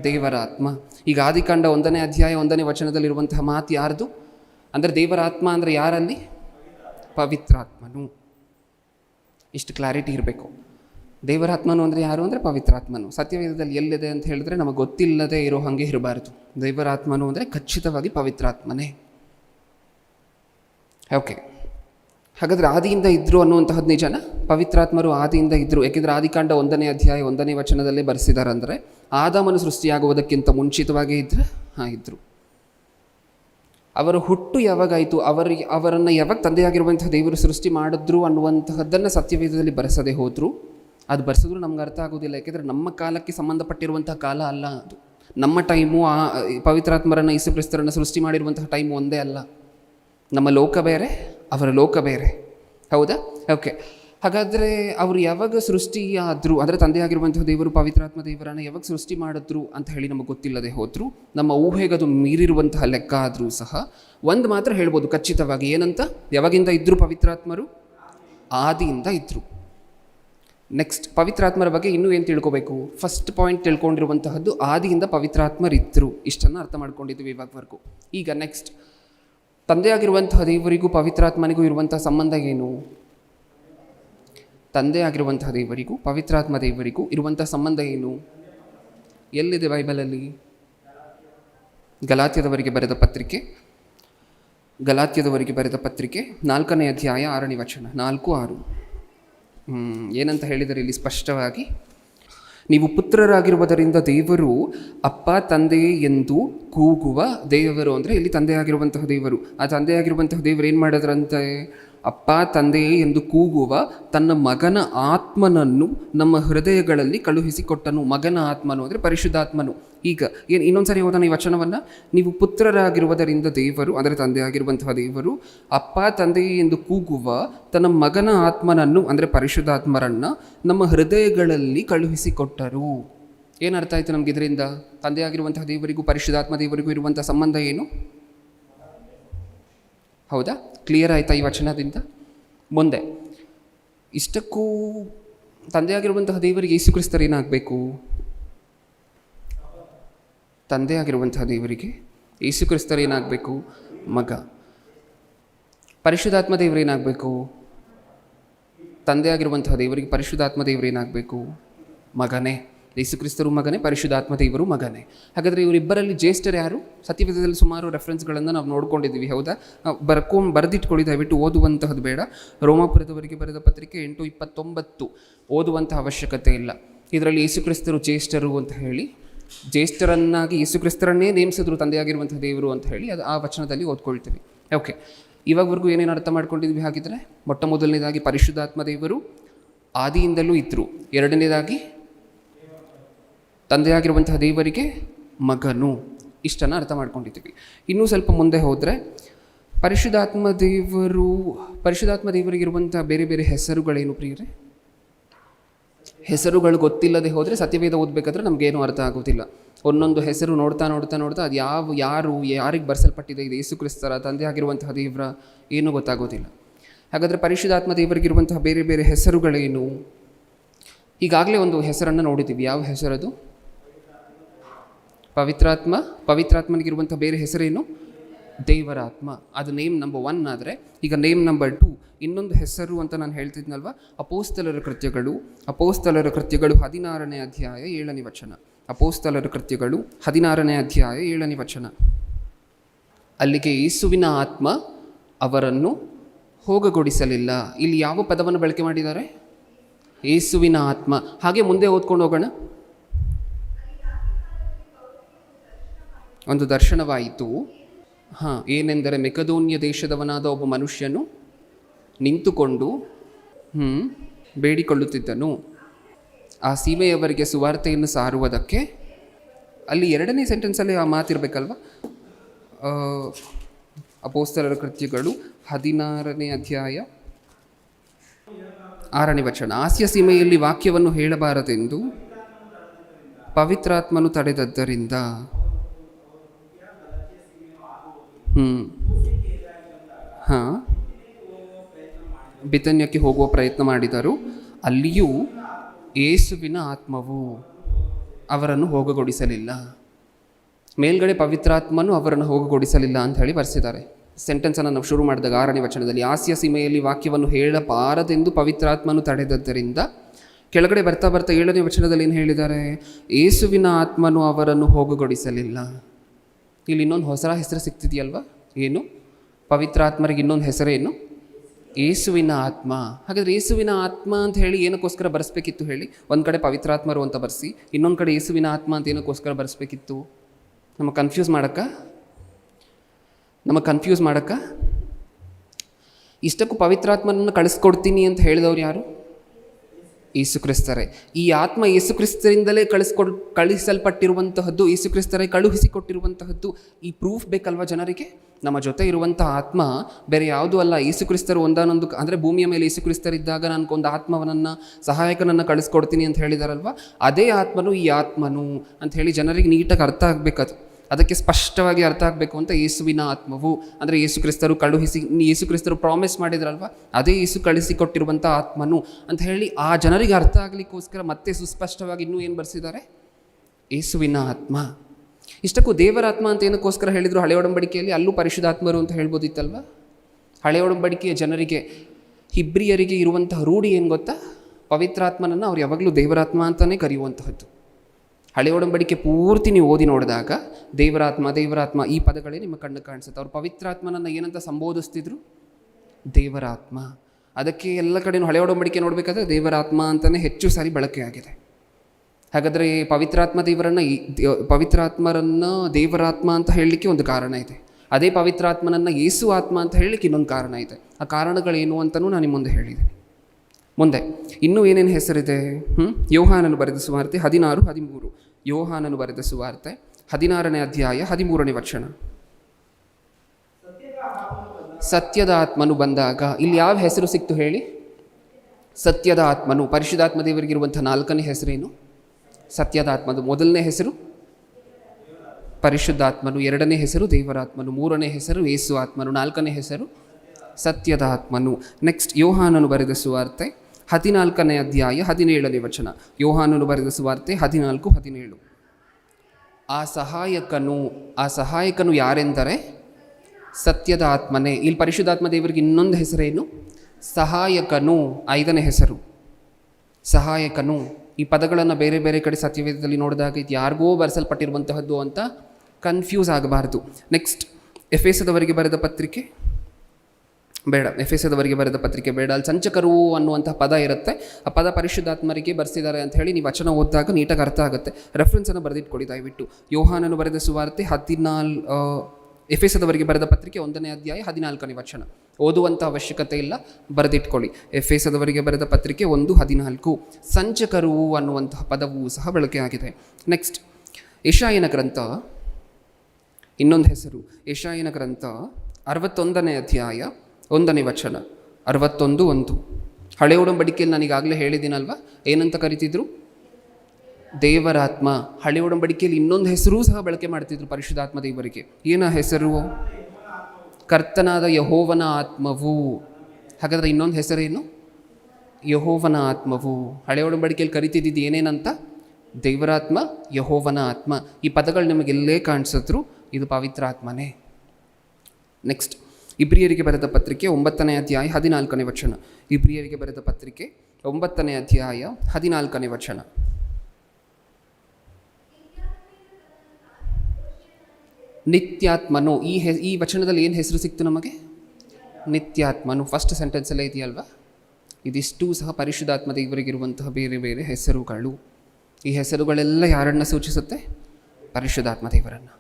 ದೇವರಾತ್ಮ ಈಗ ಆದಿಕಾಂಡ ಒಂದನೇ ಅಧ್ಯಾಯ ಒಂದನೇ ವಚನದಲ್ಲಿರುವಂತಹ ಮಾತು ಯಾರ್ದು? ಅಂದರೆ ದೇವರಾತ್ಮ ಅಂದರೆ ಯಾರಲ್ಲಿ? ಪವಿತ್ರಾತ್ಮನು ಇಷ್ಟು ಕ್ಲಾರಿಟಿ ಇರಬೇಕು. ದೇವರಾತ್ಮನು ಅಂದರೆ ಯಾರು ಅಂದರೆ ಪವಿತ್ರಾತ್ಮನು. ಸತ್ಯವೇದದಲ್ಲಿ ಎಲ್ಲಿದೆ ಅಂತ ಹೇಳಿದ್ರೆ ನಮಗೆ ಗೊತ್ತಿಲ್ಲದೆ ಇರೋ ಹಾಗೆ ಇರಬಾರ್ದು. ದೇವರಾತ್ಮನು ಅಂದರೆ ಖಚಿತವಾಗಿ ಪವಿತ್ರಾತ್ಮನೇ. ಓಕೆ. ಹಾಗಾದರೆ ಆದಿಯಿಂದ ಇದ್ದರು ಅನ್ನುವಂತಹದ್ದು ನಿಜನ? ಪವಿತ್ರಾತ್ಮರು ಆದಿಯಿಂದ ಇದ್ದರು ಏಕೆಂದರೆ ಆದಿಕಾಂಡ ಒಂದನೇ ಅಧ್ಯಾಯ ಒಂದನೇ ವಚನದಲ್ಲೇ ಬರೆಸಿದಾರಂದರೆ ಆದಾಮನು ಸೃಷ್ಟಿಯಾಗುವುದಕ್ಕಿಂತ ಮುಂಚಿತವಾಗೇ ಇದ್ದರೆ ಹಾಂ ಇದ್ದರು ಅವರ ಹುಟ್ಟು ಯಾವಾಗಾಯಿತು? ಅವರಿಗೆ ಅವರನ್ನು ಯಾವಾಗ ತಂದೆಯಾಗಿರುವಂತಹ ದೇವರು ಸೃಷ್ಟಿ ಮಾಡಿದ್ರು ಅನ್ನುವಂತಹದ್ದನ್ನು ಸತ್ಯವೇದದಲ್ಲಿ ಬರೆಸದೆ ಹೋದರು. ಅದು ಬರೆಸಿದ್ರು ನಮ್ಗೆ ಅರ್ಥ ಆಗೋದಿಲ್ಲ. ಯಾಕೆಂದರೆ ನಮ್ಮ ಕಾಲಕ್ಕೆ ಸಂಬಂಧಪಟ್ಟಿರುವಂತಹ ಕಾಲ ಅಲ್ಲ ಅದು. ನಮ್ಮ ಟೈಮು ಆ ಪವಿತ್ರಾತ್ಮರನ್ನು ಯೇಸು ಕ್ರಿಸ್ತರನ್ನು ಸೃಷ್ಟಿ ಮಾಡಿರುವಂತಹ ಟೈಮ್ ಒಂದೇ ಅಲ್ಲ. ನಮ್ಮ ಲೋಕ ಬೇರೆ, ಅವರ ಲೋಕ ಬೇರೆ. ಹೌದಾ? ಓಕೆ. ಹಾಗಾದರೆ ಅವರು ಯಾವಾಗ ಸೃಷ್ಟಿಯಾದರು, ಅಂದರೆ ತಂದೆಯಾಗಿರುವಂತಹ ದೇವರು, ಪವಿತ್ರಾತ್ಮ ದೇವರನ್ನು ಯಾವಾಗ ಸೃಷ್ಟಿ ಮಾಡಿದ್ರು ಅಂತ ಹೇಳಿ ನಮಗೆ ಗೊತ್ತಿಲ್ಲದೆ ಹೋದ್ರು, ನಮ್ಮ ಊಹೆಗದು ಮೀರಿರುವಂತಹ ಲೆಕ್ಕ ಆದರೂ ಸಹ ಒಂದು ಮಾತ್ರ ಹೇಳ್ಬೋದು ಖಚಿತವಾಗಿ. ಏನಂತ? ಯಾವಾಗಿಂದ ಇದ್ದರು ಪವಿತ್ರಾತ್ಮರು? ಆದಿಯಿಂದ ಇದ್ದರು ನೆಕ್ಸ್ಟ್ ಪವಿತ್ರಾತ್ಮರ ಬಗ್ಗೆ ಇನ್ನೂ ಏನು ತಿಳ್ಕೋಬೇಕು? ಫಸ್ಟ್ ಪಾಯಿಂಟ್ ತಿಳ್ಕೊಂಡಿರುವಂತಹದ್ದು ಆದಿಯಿಂದ ಪವಿತ್ರಾತ್ಮರಿದ್ದರು ಇಷ್ಟನ್ನು ಅರ್ಥ ಮಾಡ್ಕೊಂಡಿದ್ದೀವಿ ಇವಾಗವರೆಗೂ ಈಗ ನೆಕ್ಸ್ಟ್ ತಂದೆಯಾಗಿರುವಂತಹ ದೇವರಿಗೂ ಪವಿತ್ರಾತ್ಮನಿಗೂ ಇರುವಂತಹ ಸಂಬಂಧ ಏನು? ತಂದೆಯಾಗಿರುವಂತಹ ದೇವರಿಗೂ, ಪವಿತ್ರಾತ್ಮ ದೇವರಿಗೂ ಇರುವಂತಹ ಸಂಬಂಧ ಏನು? ಎಲ್ಲಿದೆ ಬೈಬಲಲ್ಲಿ? ಗಲಾತ್ಯದವರಿಗೆ ಬರೆದ ಪತ್ರಿಕೆ. ಗಲಾತ್ಯದವರಿಗೆ ಬರೆದ ಪತ್ರಿಕೆ ನಾಲ್ಕನೇ ಅಧ್ಯಾಯ ಆರನೇ ವಚನ, ನಾಲ್ಕು ಆರು. ಏನಂತ ಹೇಳಿದರೆ ಇಲ್ಲಿ ಸ್ಪಷ್ಟವಾಗಿ, ನೀವು ಪುತ್ರರಾಗಿರುವುದರಿಂದ ದೇವರು ಅಪ್ಪ, ತಂದೆ ಎಂದು ಕೂಗುವ ದೇವರು. ಅಂದರೆ ಇಲ್ಲಿ ತಂದೆಯಾಗಿರುವಂತಹ ದೇವರು. ಆ ತಂದೆಯಾಗಿರುವಂತಹ ದೇವರು ಏನು ಮಾಡಿದ್ರಂತೆ? ಅಪ್ಪ, ತಂದೆಯೇ ಎಂದು ಕೂಗುವ ತನ್ನ ಮಗನ ಆತ್ಮನನ್ನು ನಮ್ಮ ಹೃದಯಗಳಲ್ಲಿ ಕಳುಹಿಸಿಕೊಟ್ಟನು. ಮಗನ ಆತ್ಮನು ಅಂದರೆ ಪರಿಶುದ್ಧಾತ್ಮನು. ಈಗ ಏನು ಇನ್ನೊಂದ್ಸರಿ ಓದನ ಈ ವಚನವನ್ನು? ನೀವು ಪುತ್ರರಾಗಿರುವುದರಿಂದ ದೇವರು, ಅಂದರೆ ತಂದೆಯಾಗಿರುವಂತಹ ದೇವರು, ಅಪ್ಪ, ತಂದೆಯೇ ಎಂದು ಕೂಗುವ ತನ್ನ ಮಗನ ಆತ್ಮನನ್ನು, ಅಂದರೆ ಪರಿಶುದ್ಧಾತ್ಮರನ್ನು ನಮ್ಮ ಹೃದಯಗಳಲ್ಲಿ ಕಳುಹಿಸಿಕೊಟ್ಟರು. ಏನರ್ಥ ಆಯಿತು ನಮಗೆ ಇದರಿಂದ? ತಂದೆಯಾಗಿರುವಂತಹ ದೇವರಿಗೂ, ಪರಿಶುದ್ಧಾತ್ಮ ದೇವರಿಗೂ ಇರುವಂಥ ಸಂಬಂಧ ಏನು? ಹೌದಾ? ಕ್ಲಿಯರ್ ಆಯಿತಾ ಈ ವಚನದಿಂದ? ಮುಂದೆ. ಇಷ್ಟಕ್ಕೂ ತಂದೆಯಾಗಿರುವಂತಹ ದೇವರಿಗೆ ಯೇಸು ಕ್ರಿಸ್ತರು ಏನಾಗಬೇಕು? ತಂದೆಯಾಗಿರುವಂತಹ ದೇವರಿಗೆ ಯೇಸು ಕ್ರಿಸ್ತರು ಏನಾಗಬೇಕು? ಮಗ. ಪರಿಶುದ್ಧಾತ್ಮ ದೇವರು ಏನಾಗಬೇಕು? ತಂದೆಯಾಗಿರುವಂತಹ ದೇವರಿಗೆ ಪರಿಶುದ್ಧಾತ್ಮ ದೇವರು ಏನಾಗಬೇಕು? ಮಗನೇ. ಯೇಸು ಕ್ರಿಸ್ತರು ಮಗನೇ ಪರಿಶುದ್ಧಾತ್ಮ ದೇವರು ಮಗನೇ. ಹಾಗಾದರೆ ಇವರಿಬ್ಬರಲ್ಲಿ ಜ್ಯೇಷ್ಠರು ಯಾರು? ಸತ್ಯವೇದದಲ್ಲಿ ಸುಮಾರು ರೆಫರೆನ್ಸ್ಗಳನ್ನು ನಾವು ನೋಡ್ಕೊಂಡಿದ್ದೀವಿ, ಹೌದಾ? ಬರ್ಕೊಂಡು ಬರೆದಿಟ್ಕೊಳ್ಳಿ, ದಯವಿಟ್ಟು ಓದುವಂತಹದ್ದು ಬೇಡ. ರೋಮಾಪುರದವರಿಗೆ ಬರೆದ ಪತ್ರಿಕೆ ಎಂಟು ಇಪ್ಪತ್ತೊಂಬತ್ತು. ಓದುವಂತಹ ಅವಶ್ಯಕತೆ ಇಲ್ಲ. ಇದರಲ್ಲಿ ಯೇಸು ಕ್ರಿಸ್ತರು ಜ್ಯೇಷ್ಠರು ಅಂತ ಹೇಳಿ, ಜ್ಯೇಷ್ಠರನ್ನಾಗಿ ಯೇಸು ಕ್ರಿಸ್ತರನ್ನೇ ನೇಮಿಸಿದ್ರು ತಂದೆಯಾಗಿರುವಂಥ ದೇವರು ಅಂತ ಹೇಳಿ ಅದು ಆ ವಚನದಲ್ಲಿ ಓದ್ಕೊಳ್ತೀವಿ. ಓಕೆ ಇವಾಗವರೆಗೂ ಏನೇನು ಅರ್ಥ ಮಾಡ್ಕೊಂಡಿದ್ವಿ ಹಾಗಿದ್ರೆ ಮೊಟ್ಟ ಮೊದಲನೇದಾಗಿ ಪರಿಶುದ್ಧಾತ್ಮ ದೇವರು ಆದಿಯಿಂದಲೂ ಇದ್ದರು ಎರಡನೇದಾಗಿ ತಂದೆಯಾಗಿರುವಂತಹ ದೇವರಿಗೆ ಮಗನು ಇಷ್ಟನ್ನು ಅರ್ಥ ಮಾಡ್ಕೊಂಡಿದ್ದೀವಿ. ಇನ್ನೂ ಸ್ವಲ್ಪ ಮುಂದೆ ಹೋದರೆ ಪರಿಶುದ್ಧಾತ್ಮ ದೇವರು, ಪರಿಶುದ್ಧಾತ್ಮ ದೇವರಿಗಿರುವಂಥ ಬೇರೆ ಬೇರೆ ಹೆಸರುಗಳೇನು ಪ್ರಿಯರೇ? ಹೆಸರುಗಳು ಗೊತ್ತಿಲ್ಲದೆ ಹೋದರೆ ಸತ್ಯವೇದ ಓದಬೇಕಾದ್ರೆ ನಮಗೇನು ಅರ್ಥ ಆಗೋದಿಲ್ಲ. ಒಂದೊಂದು ಹೆಸರು ನೋಡ್ತಾ ನೋಡ್ತಾ ನೋಡ್ತಾ ಅದು ಯಾವ, ಯಾರು, ಯಾರಿಗೆ ಬರೆಸಲ್ಪಟ್ಟಿದೆ, ಇದು ಯೇಸು ಕ್ರಿಸ್ತರ ತಂದೆ ಆಗಿರುವಂತಹ ದೇವರ ಏನೂ ಗೊತ್ತಾಗೋದಿಲ್ಲ. ಹಾಗಾದರೆ ಪರಿಶುದ್ಧಾತ್ಮ ದೇವರಿಗಿರುವಂತಹ ಬೇರೆ ಬೇರೆ ಹೆಸರುಗಳೇನು? ಈಗಾಗಲೇ ಒಂದು ಹೆಸರನ್ನು ನೋಡಿದ್ದೀವಿ. ಯಾವ ಹೆಸರದು? ಪವಿತ್ರಾತ್ಮ, ಪವಿತ್ರಾತ್ಮನಿಗಿರುವಂಥ ಬೇರೆ ಹೆಸರೇನು? ದೇವರಾತ್ಮ. ಅದು ನೇಮ್ ನಂಬರ್ ಒನ್ ಆದರೆ, ಈಗ ನೇಮ್ ನಂಬರ್ ಟು ಇನ್ನೊಂದು ಹೆಸರು ಅಂತ ನಾನು ಹೇಳ್ತಿದ್ನಲ್ವ? ಅಪೋಸ್ತಲರ ಕೃತ್ಯಗಳು. ಅಪೋಸ್ತಲರ ಕೃತ್ಯಗಳು ಹದಿನಾರನೇ ಅಧ್ಯಾಯ ಏಳನೇ ವಚನ. ಅಪೋಸ್ತಲರ ಕೃತ್ಯಗಳು ಹದಿನಾರನೇ ಅಧ್ಯಾಯ ಏಳನೇ ವಚನ. ಅಲ್ಲಿಗೆ ಯೇಸುವಿನ ಆತ್ಮ ಅವರನ್ನು ಹೋಗಗೊಡಿಸಲಿಲ್ಲ. ಇಲ್ಲಿ ಯಾವ ಪದವನ್ನು ಬಳಕೆ ಮಾಡಿದ್ದಾರೆ? ಯೇಸುವಿನ ಆತ್ಮ. ಹಾಗೆ ಮುಂದೆ ಓದ್ಕೊಂಡು ಹೋಗೋಣ. ಒಂದು ದರ್ಶನವಾಯಿತು. ಹಾಂ, ಏನೆಂದರೆ ಮೆಕದೋನ್ಯ ದೇಶದವನಾದ ಒಬ್ಬ ಮನುಷ್ಯನು ನಿಂತುಕೊಂಡು ಹ್ಞೂ ಬೇಡಿಕೊಳ್ಳುತ್ತಿದ್ದನು. ಆ ಸೀಮೆಯವರಿಗೆ ಸುವಾರ್ತೆಯನ್ನು ಸಾರುವುದಕ್ಕೆ ಅಲ್ಲಿ ಎರಡನೇ ಸೆಂಟೆನ್ಸಲ್ಲಿ ಆ ಮಾತಿರಬೇಕಲ್ವ? ಅಪೋಸ್ತರರ ಕೃತ್ಯಗಳು ಹದಿನಾರನೇ ಅಧ್ಯಾಯ ಆರನೇ ವಚನ. ಆಸ್ಯ ಸೀಮೆಯಲ್ಲಿ ವಾಕ್ಯವನ್ನು ಹೇಳಬಾರದೆಂದು ಪವಿತ್ರಾತ್ಮನು ತಡೆದದ್ದರಿಂದ ಹ್ಞೂ ಹಾಂ. ಬಿತನ್ಯಕ್ಕೆ ಹೋಗುವ ಪ್ರಯತ್ನ ಮಾಡಿದರು. ಅಲ್ಲಿಯೂ ಏಸುವಿನ ಆತ್ಮವು ಅವರನ್ನು ಹೋಗಗೊಡಿಸಲಿಲ್ಲ. ಮೇಲ್ಗಡೆ ಪವಿತ್ರಾತ್ಮನು ಅವರನ್ನು ಹೋಗಗೊಡಿಸಲಿಲ್ಲ ಅಂತ ಹೇಳಿ ಬರ್ಸಿದ್ದಾರೆ. ಸೆಂಟೆನ್ಸನ್ನು ನಾವು ಶುರು ಮಾಡಿದಾಗ ಆರನೇ ವಚನದಲ್ಲಿ, ಆಸ್ಯ ಸೀಮೆಯಲ್ಲಿ ವಾಕ್ಯವನ್ನು ಹೇಳಬಾರದೆಂದು ಪವಿತ್ರಾತ್ಮನು ತಡೆದದ್ದರಿಂದ, ಕೆಳಗಡೆ ಬರ್ತಾ ಬರ್ತಾ ಏಳನೇ ವಚನದಲ್ಲಿ ಏನು ಹೇಳಿದ್ದಾರೆ? ಏಸುವಿನ ಆತ್ಮನು ಅವರನ್ನು ಹೋಗಗೊಡಿಸಲಿಲ್ಲ. ಇಲ್ಲಿ ಇನ್ನೊಂದು ಹೊಸ ಹೆಸರು ಸಿಗ್ತಿದೆಯಲ್ವಾ ಏನು? ಪವಿತ್ರಾತ್ಮರಿಗೆ ಇನ್ನೊಂದು ಹೆಸರೇನು? ಏಸುವಿನ ಆತ್ಮ. ಹಾಗಾದರೆ ಏಸುವಿನ ಆತ್ಮ ಅಂತ ಹೇಳಿ ಏನಕ್ಕೋಸ್ಕರ ಬರೆಸ್ಬೇಕಿತ್ತು ಹೇಳಿ? ಒಂದು ಕಡೆ ಪವಿತ್ರಾತ್ಮರು ಅಂತ ಬರೆಸಿ, ಇನ್ನೊಂದು ಕಡೆ ಏಸುವಿನ ಆತ್ಮ ಅಂತ ಏನಕ್ಕೋಸ್ಕರ ಬರೆಸ್ಬೇಕಿತ್ತು? ನಮಗೆ ಕನ್ಫ್ಯೂಸ್ ಮಾಡಕ್ಕ? ನಮಗೆ ಕನ್ಫ್ಯೂಸ್ ಮಾಡಕ್ಕ? ಇಷ್ಟಕ್ಕೂ ಪವಿತ್ರಾತ್ಮನನ್ನು ಕಳಿಸ್ಕೊಡ್ತೀನಿ ಅಂತ ಹೇಳಿದವ್ರು ಯಾರು? ಯೇಸು ಕ್ರಿಸ್ತರೇ. ಈ ಆತ್ಮ ಯೇಸುಕ್ರಿಸ್ತರಿಂದಲೇ ಕಳಿಸ್ಕೊಡ್, ಕಳಿಸಲ್ಪಟ್ಟಿರುವಂತಹದ್ದು ಯೇಸುಕ್ರಿಸ್ತರೇ ಕಳುಹಿಸಿಕೊಟ್ಟಿರುವಂತಹದ್ದು, ಈ ಪ್ರೂಫ್ ಬೇಕಲ್ವಾ ಜನರಿಗೆ? ನಮ್ಮ ಜೊತೆ ಇರುವಂಥ ಆತ್ಮ ಬೇರೆ ಯಾವುದೂ ಅಲ್ಲ. ಯೇಸುಕ್ರಿಸ್ತರು ಒಂದಾನೊಂದು, ಅಂದರೆ ಭೂಮಿಯ ಮೇಲೆ ಯೇಸುಕ್ರಿಸ್ತರಿದ್ದಾಗ ನನಗೊಂದು ಆತ್ಮವನ್ನು ಸಹಾಯಕನನ್ನು ಕಳಿಸ್ಕೊಡ್ತೀನಿ ಅಂತ ಹೇಳಿದಾರಲ್ವ? ಅದೇ ಆತ್ಮನು ಈ ಆತ್ಮನು ಅಂತ ಹೇಳಿ ಜನರಿಗೆ ನೀಟಾಗಿ ಅರ್ಥ ಆಗಬೇಕದು. ಅದಕ್ಕೆ ಸ್ಪಷ್ಟವಾಗಿ ಅರ್ಥ ಆಗಬೇಕು ಅಂತ ಯೇಸುವಿನ ಆತ್ಮವು. ಅಂದರೆ ಯೇಸು ಕ್ರಿಸ್ತರು ಕಳುಹಿಸಿ, ಯೇಸು ಕ್ರಿಸ್ತರು ಪ್ರಾಮಿಸ್ ಮಾಡಿದ್ರಲ್ವ? ಅದೇ ಯೇಸು ಕಳಿಸಿಕೊಟ್ಟಿರುವಂಥ ಆತ್ಮನು ಅಂತ ಹೇಳಿ ಆ ಜನರಿಗೆ ಅರ್ಥ ಆಗಲಿಕ್ಕೋಸ್ಕರ ಮತ್ತೆ ಸುಸ್ಪಷ್ಟವಾಗಿ ಇನ್ನೂ ಏನು ಬರೆಸಿದ್ದಾರೆ? ಯೇಸುವಿನ ಆತ್ಮ. ಇಷ್ಟಕ್ಕೂ ದೇವರ ಆತ್ಮ ಅಂತ ಏನಕ್ಕೋಸ್ಕರ ಹೇಳಿದರು? ಹಳೆ ಒಡಂಬಡಿಕೆಯಲ್ಲಿ ಅಲ್ಲೂ ಪರಿಶುದ್ಧಾತ್ಮರು ಅಂತ ಹೇಳ್ಬೋದಿತ್ತಲ್ವ? ಹಳೆ ಒಡಂಬಡಿಕೆಯ ಜನರಿಗೆ, ಹಿಬ್ರಿಯರಿಗೆ ಇರುವಂತಹ ರೂಢಿ ಏನು ಗೊತ್ತಾ? ಪವಿತ್ರಾತ್ಮನನ್ನು ಅವ್ರು ಯಾವಾಗಲೂ ದೇವರಾತ್ಮ ಅಂತಲೇ ಕರೆಯುವಂತಹದ್ದು. ಹಳೆ ಒಡಂಬಡಿಕೆ ಪೂರ್ತಿ ನೀವು ಓದಿ ನೋಡಿದಾಗ ದೇವರಾತ್ಮ ದೇವರಾತ್ಮ ಈ ಪದಗಳೇ ನಿಮ್ಮ ಕಣ್ಣು ಕಾಣಿಸುತ್ತೆ. ಅವ್ರು ಪವಿತ್ರಾತ್ಮನನ್ನು ಏನಂತ ಸಂಬೋಧಿಸ್ತಿದ್ರು? ದೇವರಾತ್ಮ. ಅದಕ್ಕೆ ಎಲ್ಲ ಕಡೆಯೂ ಹಳೆ ಒಡಂಬಡಿಕೆ ನೋಡಬೇಕಾದ್ರೆ ದೇವರಾತ್ಮ ಅಂತಲೇ ಹೆಚ್ಚು ಸಾರಿ ಬಳಕೆಯಾಗಿದೆ ಹಾಗಾದರೆ ಪವಿತ್ರಾತ್ಮ ದೇವರನ್ನು ಪವಿತ್ರಾತ್ಮರನ್ನು ದೇವರಾತ್ಮ ಅಂತ ಹೇಳಲಿಕ್ಕೆ ಒಂದು ಕಾರಣ ಇದೆ. ಅದೇ ಪವಿತ್ರಾತ್ಮನನ್ನು ಯೇಸು ಆತ್ಮ ಅಂತ ಹೇಳಲಿಕ್ಕೆ ಇನ್ನೊಂದು ಕಾರಣ ಇದೆ. ಆ ಕಾರಣಗಳೇನು ಅಂತಲೂ ನಾನು ಮುಂದೆ ಹೇಳಿದೆ. ಮುಂದೆ, ಇನ್ನೂ ಏನೇನು ಹೆಸರಿದೆ? ಹ್ಞೂ ಯೋಹಾನನ್ನು ಬರೆದ ಸುಮಾರತಿ ಹದಿನಾರು, ಹದಿಮೂರು. ಯೋಹಾನನು ಬರೆದ ಸುವಾರ್ತೆ ಹದಿನಾರನೇ ಅಧ್ಯಾಯ ಹದಿಮೂರನೇ ವಚನ. ಸತ್ಯದ ಆತ್ಮನು ಬಂದಾಗ ಇಲ್ಲಿ ಯಾವ ಹೆಸರು ಸಿಕ್ತು ಹೇಳಿ? ಸತ್ಯದ ಆತ್ಮನು ಪರಿಶುದ್ಧಾತ್ಮ ದೇವರಿಗಿರುವಂಥ ನಾಲ್ಕನೇ ಹೆಸರೇನು? ಸತ್ಯದ ಆತ್ಮದು ಮೊದಲನೇ ಹೆಸರು? ಪರಿಶುದ್ಧಾತ್ಮನು ಎರಡನೇ ಹೆಸರು, ದೇವರಾತ್ಮನು ಮೂರನೇ ಹೆಸರು, ಯೇಸು ಆತ್ಮನು ನಾಲ್ಕನೇ ಹೆಸರು ಸತ್ಯದ ಆತ್ಮನು ನೆಕ್ಸ್ಟ್ ಯೋಹಾನನು ಬರೆದ ಸುವಾರ್ತೆ ಹದಿನಾಲ್ಕನೇ ಅಧ್ಯಾಯ ಹದಿನೇಳನೇ ವಚನ. ಯೋಹಾನನು ಬರೆದ ಸುವಾರ್ತೆ ಹದಿನಾಲ್ಕು, ಹದಿನೇಳು. ಆ ಸಹಾಯಕನು ಆ ಸಹಾಯಕನು ಯಾರೆಂದರೆ? ಸತ್ಯದ ಆತ್ಮನೇ ಇಲ್ಲಿ ಪರಿಶುದ್ಧಾತ್ಮ ದೇವರಿಗೆ ಇನ್ನೊಂದು ಹೆಸರೇನು? ಸಹಾಯಕನು, ಐದನೇ ಹೆಸರು. ಸಹಾಯಕನು. ಈ ಪದಗಳನ್ನು ಬೇರೆ ಬೇರೆ ಕಡೆ ಸತ್ಯವೇದದಲ್ಲಿ ನೋಡಿದಾಗ ಇದು ಯಾರಿಗೋ ಬರೆಸಲ್ಪಟ್ಟಿರುವಂತಹದ್ದು ಅಂತ ಕನ್ಫ್ಯೂಸ್ ಆಗಬಾರ್ದು. ನೆಕ್ಸ್ಟ್ ಎಫ್ ಎಫೆಸದವರಿಗೆ ಬರೆದ ಪತ್ರಿಕೆ ಬೇಡ. ಎಫ್ ಎಸ್ ಎದವರಿಗೆ ಬರೆದ ಪತ್ರಿಕೆ ಬೇಡ. ಅಲ್ಲಿ ಸಂಚಕರು ಅನ್ನುವಂಥ ಪದ ಇರುತ್ತೆ. ಆ ಪದ ಪರಿಶುದ್ಧಾತ್ಮರಿಗೆ ಬರೆಸಿದ್ದಾರೆ ಅಂತ ಹೇಳಿ ನೀವು ವಚನ ಓದಿದಾಗ ನೀಟಾಗಿ ಅರ್ಥ ಆಗುತ್ತೆ. ರೆಫರೆನ್ಸನ್ನು ಬರೆದಿಟ್ಕೊಳ್ಳಿ, ದಯವಿಟ್ಟು. ಯೋಹಾನನ್ನು ಬರೆದ ಸುವಾರ್ತೆ ಹದಿನಾಲ್ ಎಫ್ ಎಸ್ ಎದವರಿಗೆ ಬರೆದ ಪತ್ರಿಕೆ ಒಂದನೇ ಅಧ್ಯಾಯ ಹದಿನಾಲ್ಕನೇ ವಚನ. ಓದುವಂಥ ಅವಶ್ಯಕತೆ ಇಲ್ಲ, ಬರೆದಿಟ್ಕೊಳ್ಳಿ. ಎಫ್ ಎಸ್ ಎಫೆಸದವರಿಗೆ ಬರೆದ ಪತ್ರಿಕೆ ಒಂದು, ಹದಿನಾಲ್ಕು. ಸಂಚಕರು ಅನ್ನುವಂತಹ ಪದವೂ ಸಹ ಬಳಕೆಯಾಗಿದೆ ನೆಕ್ಸ್ಟ್ ಏಷಾಯನ ಗ್ರಂಥ. ಇನ್ನೊಂದು ಹೆಸರು, ಏಷಾಯನ ಗ್ರಂಥ, ಅರವತ್ತೊಂದನೇ ಅಧ್ಯಾಯ. ಒಂದನೇ ವಚನ, ಅರವತ್ತೊಂದು ಒಂದು. ಹಳೆ ಒಡಂಬಡಿಕೆಯಲ್ಲಿ ನನಗಾಗಲೇ ಹೇಳಿದ್ದೀನಲ್ವ? ಏನಂತ ಕರಿತಿದ್ರು? ದೇವರಾತ್ಮ. ಹಳೆ ಉಡಂಬಡಿಕೆಯಲ್ಲಿ ಇನ್ನೊಂದು ಹೆಸರೂ ಸಹ ಬಳಕೆ ಮಾಡ್ತಿದ್ರು ಪರಿಶುದ್ಧಾತ್ಮ ದೇವರಿಗೆ. ಏನ ಹೆಸರು? ಕರ್ತನಾದ ಯಹೋವನ ಆತ್ಮವು. ಹಾಗಾದ್ರೆ ಇನ್ನೊಂದು ಹೆಸರೇನು? ಯಹೋವನ ಆತ್ಮವು. ಹಳೆ ಒಡಂಬಡಿಕೆಯಲ್ಲಿ ಕರಿತಿದ್ದಿದ್ದು ಏನೇನಂತ? ದೇವರಾತ್ಮ, ಯಹೋವನ ಆತ್ಮ. ಈ ಪದಗಳು ನಿಮಗೆಲ್ಲೇ ಕಾಣಿಸಿದ್ರು ಇದು ಪವಿತ್ರ ಆತ್ಮನೇ. ನೆಕ್ಸ್ಟ್. ಇಬ್ರಿಯರಿಗೆ ಬರೆದ ಪತ್ರಿಕೆ ಒಂಬತ್ತನೇ ಅಧ್ಯಾಯ ಹದಿನಾಲ್ಕನೇ ವಚನ. ಇಬ್ರಿಯರಿಗೆ ಬರೆದ ಪತ್ರಿಕೆ ಒಂಬತ್ತನೇ ಅಧ್ಯಾಯ ಹದಿನಾಲ್ಕನೇ ವಚನ. ನಿತ್ಯಾತ್ಮನು, ಈ ಹೆ, ಈ ವಚನದಲ್ಲಿ ಏನು ಹೆಸರು ಸಿಕ್ತು ನಮಗೆ? ನಿತ್ಯಾತ್ಮನು. ಫಸ್ಟ್ ಸೆಂಟೆನ್ಸಲ್ಲೇ ಇದೆಯಲ್ವಾ? ಇದಿಷ್ಟೂ ಸಹ ಪರಿಶುದ್ಧಾತ್ಮ ದೇವರಿಗಿರುವಂತಹ ಬೇರೆ ಬೇರೆ ಹೆಸರುಗಳು. ಈ ಹೆಸರುಗಳೆಲ್ಲ ಯಾರನ್ನು ಸೂಚಿಸುತ್ತೆ? ಪರಿಶುದ್ಧಾತ್ಮ ದೇವರನ್ನು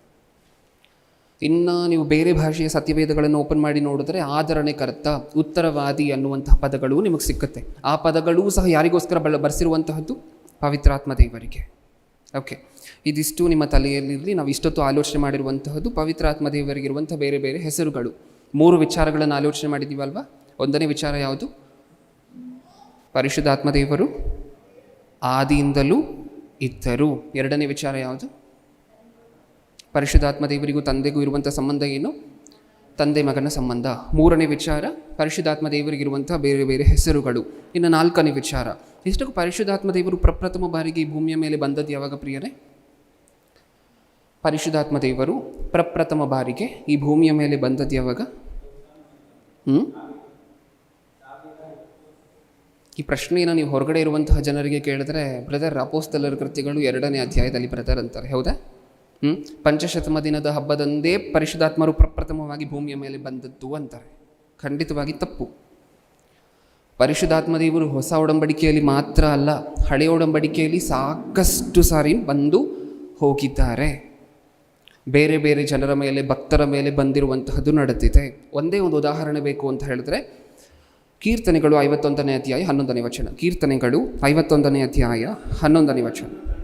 ಇನ್ನು ನೀವು ಬೇರೆ ಭಾಷೆಯ ಸತ್ಯವೇದಗಳನ್ನು ಓಪನ್ ಮಾಡಿ ನೋಡಿದ್ರೆ ಆದರಣೆಕರ್ತ ಉತ್ತರವಾದಿ ಅನ್ನುವಂತಹ ಪದಗಳು ನಿಮಗೆ ಸಿಕ್ಕುತ್ತೆ. ಆ ಪದಗಳೂ ಸಹ ಯಾರಿಗೋಸ್ಕರ ಬಳ, ಬರೆಸಿರುವಂತಹದ್ದು? ಪವಿತ್ರಾತ್ಮ ದೇವರಿಗೆ. ಓಕೆ ಇದಿಷ್ಟು ನಿಮ್ಮ ತಲೆಯಲ್ಲಿರಲಿ ನಾವು ಇಷ್ಟೊತ್ತು ಆಲೋಚನೆ ಮಾಡಿರುವಂತಹದ್ದು ಪವಿತ್ರಾತ್ಮ ದೇವರಿಗಿರುವಂಥ ಬೇರೆ ಬೇರೆ ಹೆಸರುಗಳು. ಮೂರು ವಿಚಾರಗಳನ್ನು ಆಲೋಚನೆ ಮಾಡಿದ್ದೀವಲ್ವಾ? ಒಂದನೇ ವಿಚಾರ ಯಾವುದು? ಪರಿಶುದ್ಧಾತ್ಮ ದೇವರು ಆದಿಯಿಂದಲೂ ಇದ್ದರು. ಎರಡನೇ ವಿಚಾರ ಯಾವುದು? ಪರಿಶುದ್ಧಾತ್ಮ ದೇವರಿಗೂ ತಂದೆಗೂ ಇರುವಂಥ ಸಂಬಂಧ ಏನು? ತಂದೆ ಮಗನ ಸಂಬಂಧ. ಮೂರನೇ ವಿಚಾರ, ಪರಿಶುದ್ಧಾತ್ಮ ದೇವರಿಗಿರುವಂಥ ಬೇರೆ ಬೇರೆ ಹೆಸರುಗಳು. ಇನ್ನು ನಾಲ್ಕನೇ ವಿಚಾರ. ಇಷ್ಟಕ್ಕೂ ಪರಿಶುದ್ಧಾತ್ಮ ದೇವರು ಪ್ರಪ್ರಥಮ ಬಾರಿಗೆ ಈ ಭೂಮಿಯ ಮೇಲೆ ಬಂದದ್ದು ಯಾವಾಗ ಪ್ರಿಯರೇ? ಪರಿಶುದ್ಧಾತ್ಮ ದೇವರು ಪ್ರಪ್ರಥಮ ಬಾರಿಗೆ ಈ ಭೂಮಿಯ ಮೇಲೆ ಬಂದದ್ದು ಯಾವಾಗ? ಹ್ಞೂ ಈ ಪ್ರಶ್ನೆಯನ್ನು ನೀವು ಹೊರಗಡೆ ಇರುವಂತಹ ಜನರಿಗೆ ಕೇಳಿದ್ರೆ, ಬ್ರದರ್ ಅಪೋಸ್ತಲರ ಕೃತಿಗಳು ಎರಡನೇ ಅಧ್ಯಾಯದಲ್ಲಿ ಬ್ರದರ್ ಅಂತಾರೆ. ಹೌದಾ? ಹ್ಞೂ ಪಂಚಶತಮ ದಿನದ ಹಬ್ಬದಂದೇ ಪರಿಶುದ್ಧಾತ್ಮರು ಪ್ರಪ್ರಥಮವಾಗಿ ಭೂಮಿಯ ಮೇಲೆ ಬಂದದ್ದು ಅಂತಾರೆ. ಖಂಡಿತವಾಗಿ ತಪ್ಪು. ಪರಿಶುದ್ಧಾತ್ಮ ದೇವರು ಹೊಸ ಒಡಂಬಡಿಕೆಯಲ್ಲಿ ಮಾತ್ರ ಅಲ್ಲ, ಹಳೆಯ ಒಡಂಬಡಿಕೆಯಲ್ಲಿ ಸಾಕಷ್ಟು ಸಾರಿ ಬಂದು ಹೋಗಿದ್ದಾರೆ. ಬೇರೆ ಬೇರೆ ಜನರ ಮೇಲೆ, ಭಕ್ತರ ಮೇಲೆ ಬಂದಿರುವಂತಹದ್ದು ನಡೆದಿದೆ. ಒಂದೇ ಒಂದು ಉದಾಹರಣೆ ಬೇಕು ಅಂತ ಹೇಳಿದ್ರೆ, ಕೀರ್ತನೆಗಳು ಐವತ್ತೊಂದನೇ ಅಧ್ಯಾಯ ಹನ್ನೊಂದನೇ ವಚನ. ಕೀರ್ತನೆಗಳು ಐವತ್ತೊಂದನೇ ಅಧ್ಯಾಯ ಹನ್ನೊಂದನೇ ವಚನ.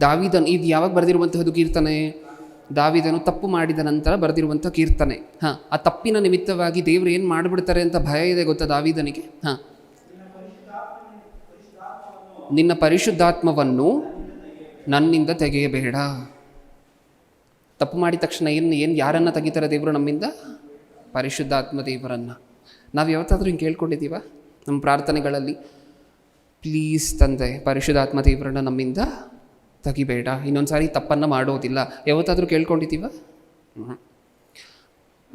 ದಾವಿದನ್, ಇದು ಯಾವಾಗ ಬರೆದಿರುವಂತಹದ್ದು ಕೀರ್ತನೆ? ದಾವಿದನು, ತಪ್ಪು ಮಾಡಿದ ನಂತರ ಬರೆದಿರುವಂಥ ಕೀರ್ತನೆ. ಹಾಂ, ಆ ತಪ್ಪಿನ ನಿಮಿತ್ತವಾಗಿ ದೇವರು ಏನು ಮಾಡಿಬಿಡ್ತಾರೆ ಅಂತ ಭಯ ಇದೆ ಗೊತ್ತಾ ದಾವಿದನಿಗೆ? ಹಾಂ. ನಿನ್ನ ಪರಿಶುದ್ಧಾತ್ಮವನ್ನು ನನ್ನಿಂದ ತೆಗೆಯಬೇಡ. ತಪ್ಪು ಮಾಡಿದ ತಕ್ಷಣ ಏನು ಏನು, ಯಾರನ್ನು ತೆಗಿತಾರೆ ದೇವರು ನಮ್ಮಿಂದ? ಪರಿಶುದ್ಧಾತ್ಮ ದೇವರನ್ನು. ನಾವು ಯಾವತ್ತಾದರೂ ಹಿಂಗೆ ಕೇಳ್ಕೊಂಡಿದ್ದೀವ? ನಮ್ಮ ಪ್ರಾರ್ಥನೆಗಳಲ್ಲಿ. ಪ್ಲೀಸ್ ತಂದೆ, ಪರಿಶುದ್ಧಾತ್ಮ ದೇವರನ್ನು ನಮ್ಮಿಂದ ತೆಗಿಬೇಡ ಇನ್ನೊಂದು ಸಾರಿ ತಪ್ಪನ್ನು ಮಾಡೋದಿಲ್ಲ. ಯಾವತ್ತಾದರೂ ಕೇಳ್ಕೊಂಡಿದ್ದೀವ?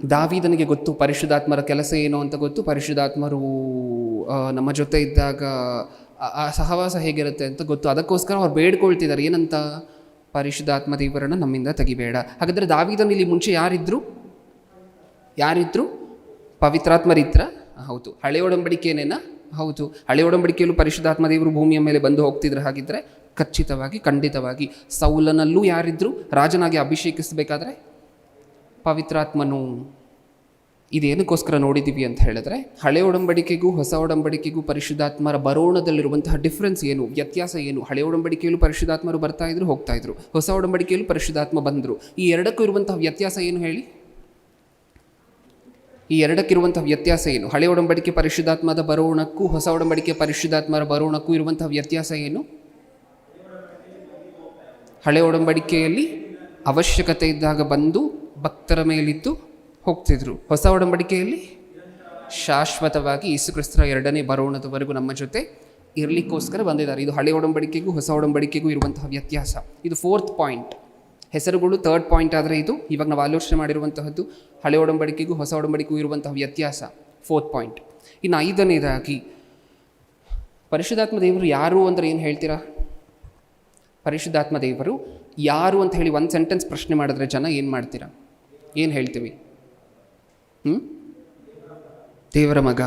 ದಾವಿದನಿಗೆ ಗೊತ್ತು, ಪರಿಶುದ್ಧಾತ್ಮರ ಕೆಲಸ ಏನು ಅಂತ ಗೊತ್ತು. ಪರಿಶುದ್ಧಾತ್ಮರು ನಮ್ಮ ಜೊತೆ ಇದ್ದಾಗ, ಆ ಸಹವಾಸ ಹೇಗಿರುತ್ತೆ ಅಂತ ಗೊತ್ತು. ಅದಕ್ಕೋಸ್ಕರ ಅವ್ರು ಬೇಡ್ಕೊಳ್ತಿದ್ದಾರೆ. ಏನಂತ? ಪರಿಶುದ್ಧಾತ್ಮ ದೇವರನ್ನ ನಮ್ಮಿಂದ ತೆಗಿಬೇಡ. ಹಾಗಾದರೆ ದಾವಿದನ ಇಲ್ಲಿ ಮುಂಚೆ ಯಾರಿದ್ರು? ಯಾರಿದ್ರು? ಪವಿತ್ರಾತ್ಮರಿದ್ರ? ಹೌದು. ಹಳೆ ಒಡಂಬಡಿಕೆನೇನಾ ಹೌದು. ಹಳೆ ಒಡಂಬಡಿಕೆಯಲ್ಲೂ ಪರಿಶುದ್ಧಾತ್ಮ ದೇವರು ಭೂಮಿಯ ಮೇಲೆ ಬಂದು ಹೋಗ್ತಿದ್ರು ಹಾಗಿದ್ರೆ ಖಚಿತವಾಗಿ, ಖಂಡಿತವಾಗಿ ಸೌಲನಲ್ಲೂ ಯಾರಿದ್ರು ರಾಜನಾಗಿ ಅಭಿಷೇಕಿಸಬೇಕಾದ್ರೆ ಪವಿತ್ರಾತ್ಮನು ಇದೇನಕ್ಕೋಸ್ಕರ ನೋಡಿದ್ದೀವಿ ಅಂತ ಹೇಳಿದ್ರೆ ಹಳೆ ಒಡಂಬಡಿಕೆಗೂ, ಹೊಸ ಒಡಂಬಡಿಕೆಗೂ ಪರಿಶುದ್ಧಾತ್ಮರ ಬರೋಣದಲ್ಲಿರುವಂತಹ ಡಿಫ್ರೆನ್ಸ್ ಏನು, ವ್ಯತ್ಯಾಸ ಏನು? ಹಳೆ ಒಡಂಬಡಿಕೆಯಲ್ಲೂ ಪರಿಶುದ್ಧಾತ್ಮರು ಬರ್ತಾ ಇದ್ರು, ಹೋಗ್ತಾ ಇದ್ರು. ಹೊಸ ಒಡಂಬಡಿಕೆಯಲ್ಲೂ ಪರಿಶುದ್ಧಾತ್ಮ ಬಂದರು. ಈ ಎರಡಕ್ಕೂ ಇರುವಂತಹ ವ್ಯತ್ಯಾಸ ಏನು ಹೇಳಿ? ಈ ಎರಡಕ್ಕಿರುವಂತಹ ವ್ಯತ್ಯಾಸ ಏನು? ಹಳೆ ಒಡಂಬಡಿಕೆ ಪರಿಶುದ್ಧಾತ್ಮದ ಬರೋಣಕ್ಕೂ, ಹೊಸ ಒಡಂಬಡಿಕೆ ಪರಿಶುದ್ಧಾತ್ಮರ ಬರೋಣಕ್ಕೂ ಇರುವಂತಹ ವ್ಯತ್ಯಾಸ ಏನು? ಹಳೆ ಒಡಂಬಡಿಕೆಯಲ್ಲಿ ಅವಶ್ಯಕತೆ ಇದ್ದಾಗ ಬಂದು ಭಕ್ತರ ಮೇಲಿದ್ದು ಹೋಗ್ತಿದ್ರು. ಹೊಸ ಒಡಂಬಡಿಕೆಯಲ್ಲಿ ಶಾಶ್ವತವಾಗಿ ಯೇಸುಕ್ರಿಸ್ತರ ಎರಡನೇ ಬರೋಣದವರೆಗೂ ನಮ್ಮ ಜೊತೆ ಇರಲಿಕ್ಕೋಸ್ಕರ ಬಂದಿದ್ದಾರೆ. ಇದು ಹಳೆ ಒಡಂಬಡಿಕೆಗೂ ಹೊಸ ಒಡಂಬಡಿಕೆಗೂ ಇರುವಂತಹ ವ್ಯತ್ಯಾಸ. ಇದು ಫೋರ್ತ್ ಪಾಯಿಂಟ್ ಹೆಸರುಗಳು ಥರ್ಡ್ ಪಾಯಿಂಟ್ ಆದರೆ ಇದು ಇವಾಗ ನಾವು ಆಲೋಚನೆ ಮಾಡಿರುವಂತಹದ್ದು ಹಳೆ ಒಡಂಬಡಿಕೆಗೂ ಹೊಸ ಒಡಂಬಡಿಕೆಗೂ ಇರುವಂತಹ ವ್ಯತ್ಯಾಸ. ಫೋರ್ತ್ ಪಾಯಿಂಟ್ ಇನ್ನು ಐದನೇದಾಗಿ, ಪರಿಶುದ್ಧಾತ್ಮ ದೇವರು ಯಾರು ಅಂದರೆ ಏನು ಹೇಳ್ತೀರಾ? ಪರಿಶುದ್ಧಾತ್ಮ ದೇವರು ಯಾರು ಅಂತ ಹೇಳಿ ಒಂದು ಸೆಂಟೆನ್ಸ್ ಪ್ರಶ್ನೆ ಮಾಡಿದ್ರೆ ಜನ ಏನು ಮಾಡ್ತೀರಾ? ಏನು ಹೇಳ್ತೀವಿ? ಹ್ಞೂ ದೇವರ ಮಗ.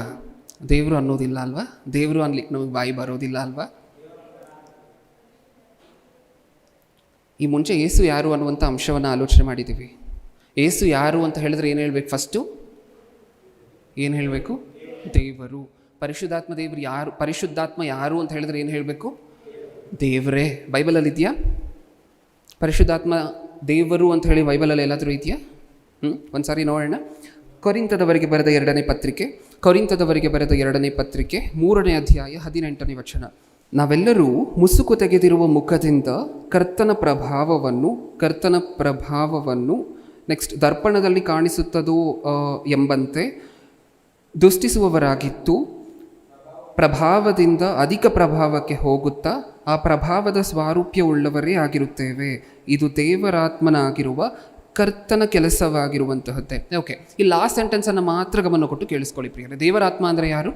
ದೇವರು ಅನ್ನೋದಿಲ್ಲ ಅಲ್ವಾ? ದೇವರು ಅನ್ಲಿಕ್ಕೆ ನಮಗೆ ಬಾಯಿ ಬರೋದಿಲ್ಲ ಅಲ್ವಾ? ಈ ಮುಂಚೆ ಏಸು ಯಾರು ಅನ್ನುವಂಥ ಅಂಶವನ್ನು ಆಲೋಚನೆ ಮಾಡಿದ್ದೀವಿ. ಏಸು ಯಾರು ಅಂತ ಹೇಳಿದ್ರೆ ಏನು ಹೇಳಬೇಕು ಫಸ್ಟು ಏನು ಹೇಳಬೇಕು? ದೇವರು. ಪರಿಶುದ್ಧಾತ್ಮ ದೇವರು ಯಾರು ಪರಿಶುದ್ಧಾತ್ಮ ಯಾರು ಅಂತ ಹೇಳಿದ್ರೆ ಏನು ಹೇಳಬೇಕು? ದೇವರೇ ಬೈಬಲಲ್ಲಿ ಇದೆಯಾ ಪರಿಶುದ್ಧಾತ್ಮ ದೇವರು ಅಂತ ಹೇಳಿ ಬೈಬಲಲ್ಲಿ ಎಲ್ಲಾದರೂ ಇದೆಯಾ? ಹ್ಞೂ ಒಂದು ಸಾರಿ ನೋಡೋಣ. ಕೊರಿಂತದವರಿಗೆ ಬರೆದ ಎರಡನೇ ಪತ್ರಿಕೆ ಕೊರಿಂತದವರಿಗೆ ಬರೆದ ಎರಡನೇ ಪತ್ರಿಕೆ, ಮೂರನೇ ಅಧ್ಯಾಯ, ಹದಿನೆಂಟನೇ ವಚನ. ನಾವೆಲ್ಲರೂ ಮುಸುಕು ತೆಗೆದಿರುವ ಮುಖದಿಂದ ಕರ್ತನ ಪ್ರಭಾವವನ್ನು ಕರ್ತನ ಪ್ರಭಾವವನ್ನು ನೆಕ್ಸ್ಟ್ ದರ್ಪಣದಲ್ಲಿ ಕಾಣಿಸುತ್ತದೋ ಎಂಬಂತೆ ದುಷ್ಟಿಸುವವರಾಗಿತ್ತು ಪ್ರಭಾವದಿಂದ ಅಧಿಕ ಪ್ರಭಾವಕ್ಕೆ ಹೋಗುತ್ತಾ ಆ ಪ್ರಭಾವದ ಸ್ವಾರೂಪ್ಯವುಳ್ಳವರೇ ಆಗಿರುತ್ತೇವೆ. ಇದು ದೇವರಾತ್ಮನಾಗಿರುವ ಕರ್ತನ ಕೆಲಸವಾಗಿರುವಂತಹದ್ದೇ. ಓಕೆ ಈ ಲಾಸ್ಟ್ ಸೆಂಟೆನ್ಸನ್ನು ಮಾತ್ರ ಗಮನ ಕೊಟ್ಟು ಕೇಳಿಸ್ಕೊಳ್ಳಿ ಪ್ರಿಯರೇ. ದೇವರಾತ್ಮ ಅಂದರೆ ಯಾರು?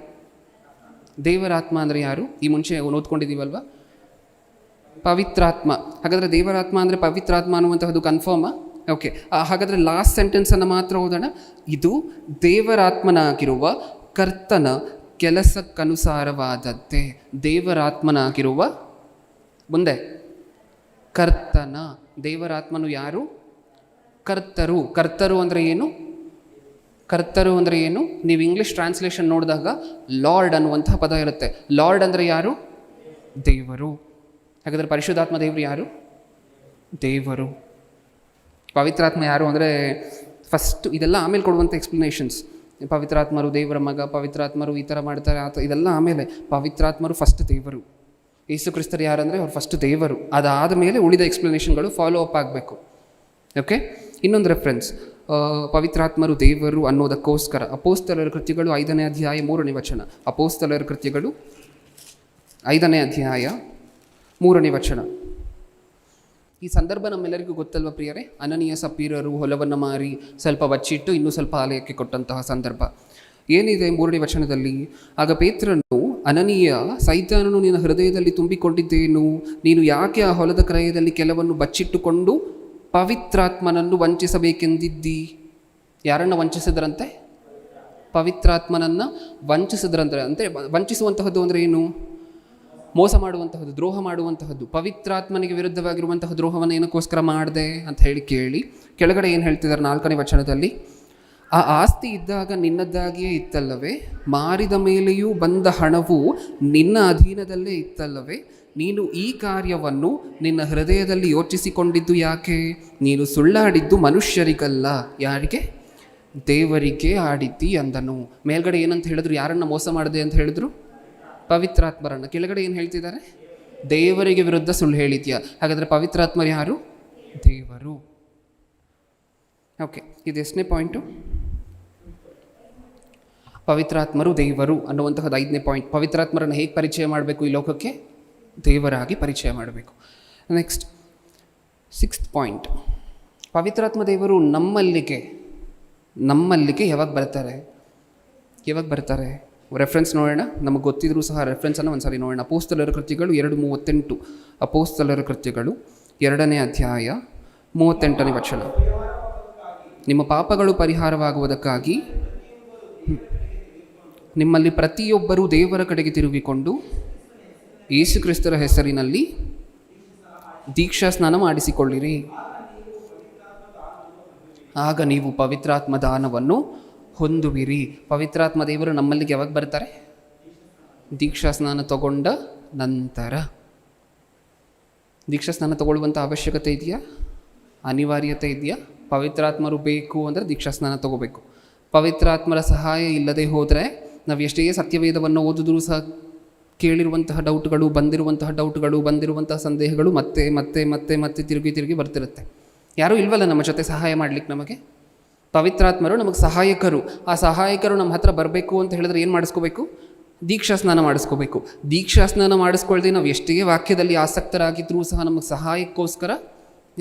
ದೇವರಾತ್ಮ ಅಂದರೆ ಯಾರು? ಈ ಮುಂಚೆ ಓದ್ಕೊಂಡಿದ್ದೀವಲ್ವ? ಪವಿತ್ರಾತ್ಮ. ಹಾಗಾದರೆ ದೇವರಾತ್ಮ ಅಂದರೆ ಪವಿತ್ರಾತ್ಮ ಅನ್ನುವಂತಹದ್ದು ಕನ್ಫರ್ಮಾ ಓಕೆ ಹಾಗಾದರೆ ಲಾಸ್ಟ್ ಸೆಂಟೆನ್ಸನ್ನು ಮಾತ್ರ ಓದೋಣ. ಇದು ದೇವರಾತ್ಮನಾಗಿರುವ ಕರ್ತನ ಕೆಲಸಕ್ಕನುಸಾರವಾದದ್ದೇ ದೇವರಾತ್ಮನಾಗಿರುವ ಮುಂದೆ ಕರ್ತನ. ದೇವರಾತ್ಮನು ಯಾರು? ಕರ್ತರು. ಕರ್ತರು ಅಂದರೆ ಏನು? ಕರ್ತರು ಅಂದರೆ ಏನು? ನೀವು ಇಂಗ್ಲೀಷ್ ಟ್ರಾನ್ಸ್ಲೇಷನ್ ನೋಡಿದಾಗ ಲಾರ್ಡ್ ಅನ್ನುವಂಥ ಪದ ಇರುತ್ತೆ. ಲಾರ್ಡ್ ಅಂದರೆ ಯಾರು? ದೇವರು. ಹಾಗಾದರೆ ಪರಿಶುದ್ಧಾತ್ಮ ದೇವರು ಯಾರು? ದೇವರು. ಪವಿತ್ರಾತ್ಮ ಯಾರು ಅಂದರೆ ಫಸ್ಟ್ ಇದೆಲ್ಲ ಆಮೇಲೆ ಕೊಡುವಂಥ ಎಕ್ಸ್ಪ್ಲನೇಷನ್ಸ್ ಪವಿತ್ರಾತ್ಮರು ದೇವರ ಮಗ, ಪವಿತ್ರಾತ್ಮರು ಈ ಥರ ಮಾಡ್ತಾರೆ ಆ ಇದೆಲ್ಲ ಆಮೇಲೆ ಪವಿತ್ರಾತ್ಮರು ಫಸ್ಟ್ ದೇವರು. ಯೇಸು ಕ್ರಿಸ್ತರು ಯಾರಂದರೆ ಅವ್ರು ಫಸ್ಟ್ ದೇವರು. ಅದಾದ ಮೇಲೆ ಉಳಿದ ಎಕ್ಸ್ಪ್ಲನೇಷನ್ಗಳು ಫಾಲೋ ಅಪ್ ಆಗಬೇಕು. ಓಕೆ ಇನ್ನೊಂದು ರೆಫರೆನ್ಸ್ ಪವಿತ್ರಾತ್ಮರು ದೇವರು ಅನ್ನೋದಕ್ಕೋಸ್ಕರ ಅಪೋಸ್ತಲರ ಕೃತ್ಯಗಳು ಐದನೇ ಅಧ್ಯಾಯ ಮೂರನೇ ವಚನ. ಅಪೋಸ್ತಲರ ಕೃತ್ಯಗಳು ಐದನೇ ಅಧ್ಯಾಯ ಮೂರನೇ ವಚನ. ಈ ಸಂದರ್ಭ ನಮ್ಮೆಲ್ಲರಿಗೂ ಗೊತ್ತಲ್ವ ಪ್ರಿಯರೇ? ಅನನೀಯ ಸಪೀರರು ಹೊಲವನ್ನು ಮಾರಿ ಸ್ವಲ್ಪ ಬಚ್ಚಿಟ್ಟು ಇನ್ನೂ ಸ್ವಲ್ಪ ಆಲಯಕ್ಕೆ ಕೊಟ್ಟಂತಹ ಸಂದರ್ಭ. ಏನಿದೆ ಮೂರನೇ ವಚನದಲ್ಲಿ? ಆಗ ಪೇತ್ರನು, ಅನನೀಯ, ಸೈತಾನನು ನಿನ್ನ ಹೃದಯದಲ್ಲಿ ತುಂಬಿಕೊಂಡಿದ್ದೇನು? ನೀನು ಯಾಕೆ ಆ ಹೊಲದ ಕ್ರಯದಲ್ಲಿ ಕೆಲವನ್ನು ಬಚ್ಚಿಟ್ಟುಕೊಂಡು ಪವಿತ್ರಾತ್ಮನನ್ನು ವಂಚಿಸಬೇಕೆಂದಿದ್ದಿ? ಯಾರನ್ನು ವಂಚಿಸಿದ್ರಂತೆ? ಪವಿತ್ರಾತ್ಮನನ್ನು ವಂಚಿಸಿದ್ರಂತೆ, ಅಂದರೆ ವಂಚಿಸುವಂತಹದ್ದು ಅಂದರೆ ಏನು? ಮೋಸ ಮಾಡುವಂತಹದ್ದು, ದ್ರೋಹ ಮಾಡುವಂತಹದ್ದು, ಪವಿತ್ರಾತ್ಮನಿಗೆ ವಿರುದ್ಧವಾಗಿರುವಂತಹ ದ್ರೋಹವನ್ನು ಏನಕ್ಕೋಸ್ಕರ ಮಾಡಿದೆ ಅಂತ ಹೇಳಿ ಕೇಳಿ, ಕೆಳಗಡೆ ಏನು ಹೇಳ್ತಿದ್ದಾರೆ ನಾಲ್ಕನೇ ವಚನದಲ್ಲಿ? ಆ ಆಸ್ತಿ ಇದ್ದಾಗ ನಿನ್ನದ್ದಾಗಿಯೇ ಇತ್ತಲ್ಲವೇ? ಮಾರಿದ ಮೇಲೆಯೂ ಬಂದ ಹಣವು ನಿನ್ನ ಅಧೀನದಲ್ಲೇ ಇತ್ತಲ್ಲವೇ? ನೀನು ಈ ಕಾರ್ಯವನ್ನು ನಿನ್ನ ಹೃದಯದಲ್ಲಿ ಯೋಚಿಸಿಕೊಂಡಿದ್ದು ಯಾಕೆ? ನೀನು ಸುಳ್ಳಾಡಿದ್ದು ಮನುಷ್ಯರಿಗಲ್ಲ. ಯಾರಿಗೆ? ದೇವರಿಗೆ ಆಡಿದ್ದಿ ಅಂದನು. ಮೇಲ್ಗಡೆ ಏನಂತ ಹೇಳಿದ್ರು? ಯಾರನ್ನ ಮೋಸ ಮಾಡಿದೆ ಅಂತ ಹೇಳಿದ್ರು? ಪವಿತ್ರಾತ್ಮರನ್ನು. ಕೆಳಗಡೆ ಏನು ಹೇಳ್ತಿದ್ದಾರೆ? ದೇವರಿಗೆ ವಿರುದ್ಧ ಸುಳ್ಳು ಹೇಳಿದ್ಯಾ? ಹಾಗಾದರೆ ಪವಿತ್ರಾತ್ಮರು ಯಾರು? ದೇವರು. ಓಕೆ, ಇದು ಎಷ್ಟನೇ ಪಾಯಿಂಟು? ಪವಿತ್ರಾತ್ಮರು ದೇವರು ಅನ್ನುವಂತಹದ್ದು ಐದನೇ ಪಾಯಿಂಟ್. ಪವಿತ್ರಾತ್ಮರನ್ನು ಹೇಗೆ ಪರಿಚಯ ಮಾಡಬೇಕು ಈ ಲೋಕಕ್ಕೆ? ದೇವರಾಗಿ ಪರಿಚಯ ಮಾಡಬೇಕು. Next, sixth point. ಪವಿತ್ರಾತ್ಮ ದೇವರು ನಮ್ಮಲ್ಲಿಗೆ ನಮ್ಮಲ್ಲಿಗೆ ಯಾವಾಗ ಬರ್ತಾರೆ? ಯಾವಾಗ ಬರ್ತಾರೆ? ರೆಫರೆನ್ಸ್ ನೋಡೋಣ. ನಮಗೆ ಗೊತ್ತಿದ್ರೂ ಸಹ ರೆಫರೆನ್ಸನ್ನು ಸಾರಿ ನೋಡೋಣ. ಅಪೋಸ್ತಲರ ಕೃತಿಗಳು ಎರಡು ಮೂವತ್ತೆಂಟು. ಅಪೋಸ್ತಲರ ಕೃತ್ಯಗಳು ಎರಡನೇ ಅಧ್ಯಾಯ ಮೂವತ್ತೆಂಟನೇ ವಚನ. ನಿಮ್ಮ ಪಾಪಗಳು ಪರಿಹಾರವಾಗುವುದಕ್ಕಾಗಿ ನಿಮ್ಮಲ್ಲಿ ಪ್ರತಿಯೊಬ್ಬರೂ ದೇವರ ಕಡೆಗೆ ತಿರುಗಿಕೊಂಡು ಯೇಸುಕ್ರಿಸ್ತರ ಹೆಸರಿನಲ್ಲಿ ದೀಕ್ಷಾ ಸ್ನಾನ ಮಾಡಿಸಿಕೊಳ್ಳಿರಿ. ಆಗ ನೀವು ಪವಿತ್ರಾತ್ಮ ದಾನವನ್ನು ಹೊಂದುವಿರಿ. ಪವಿತ್ರಾತ್ಮ ದೇವರು ನಮ್ಮಲ್ಲಿಗೆ ಯಾವಾಗ ಬರ್ತಾರೆ? ದೀಕ್ಷಾ ಸ್ನಾನ ತಗೊಂಡ ನಂತರ. ದೀಕ್ಷಾ ಸ್ನಾನ ತಗೊಳ್ಳುವಂಥ ಅವಶ್ಯಕತೆ ಇದೆಯಾ? ಅನಿವಾರ್ಯತೆ ಇದೆಯಾ? ಪವಿತ್ರಾತ್ಮರು ಬೇಕು ಅಂದರೆ ದೀಕ್ಷಾ ಸ್ನಾನ ತಗೋಬೇಕು. ಪವಿತ್ರಾತ್ಮರ ಸಹಾಯ ಇಲ್ಲದೆ ಹೋದರೆ ನಾವು ಎಷ್ಟೇ ಸತ್ಯವೇದವನ್ನು ಓದಿದ್ರೂ ಸಹ ಕೇಳಿರುವಂತಹ ಡೌಟ್ಗಳು, ಬಂದಿರುವಂತಹ ಡೌಟ್ಗಳು, ಬಂದಿರುವಂತಹ ಸಂದೇಹಗಳು ಮತ್ತೆ ಮತ್ತೆ ಮತ್ತೆ ಮತ್ತೆ ತಿರುಗಿ ತಿರುಗಿ ಬರ್ತಿರುತ್ತೆ. ಯಾರೂ ಇಲ್ವಲ್ಲ ನಮ್ಮ ಜೊತೆ ಸಹಾಯ ಮಾಡ್ಲಿಕ್ಕೆ ನಮಗೆ? ಪವಿತ್ರಾತ್ಮರು ನಮಗೆ ಸಹಾಯಕರು. ಆ ಸಹಾಯಕರು ನಮ್ಮ ಹತ್ರ ಬರಬೇಕು ಅಂತ ಹೇಳಿದ್ರೆ ಏನು ಮಾಡಿಸ್ಕೋಬೇಕು? ದೀಕ್ಷಾ ಸ್ನಾನ ಮಾಡಿಸ್ಕೋಬೇಕು. ದೀಕ್ಷಾ ಸ್ನಾನ ಮಾಡಿಸ್ಕೊಳ್ದೆ ನಾವು ಎಷ್ಟೇ ವಾಕ್ಯದಲ್ಲಿ ಆಸಕ್ತರಾಗಿದ್ದರೂ ಸಹ ನಮಗೆ ಸಹಾಯಕ್ಕೋಸ್ಕರ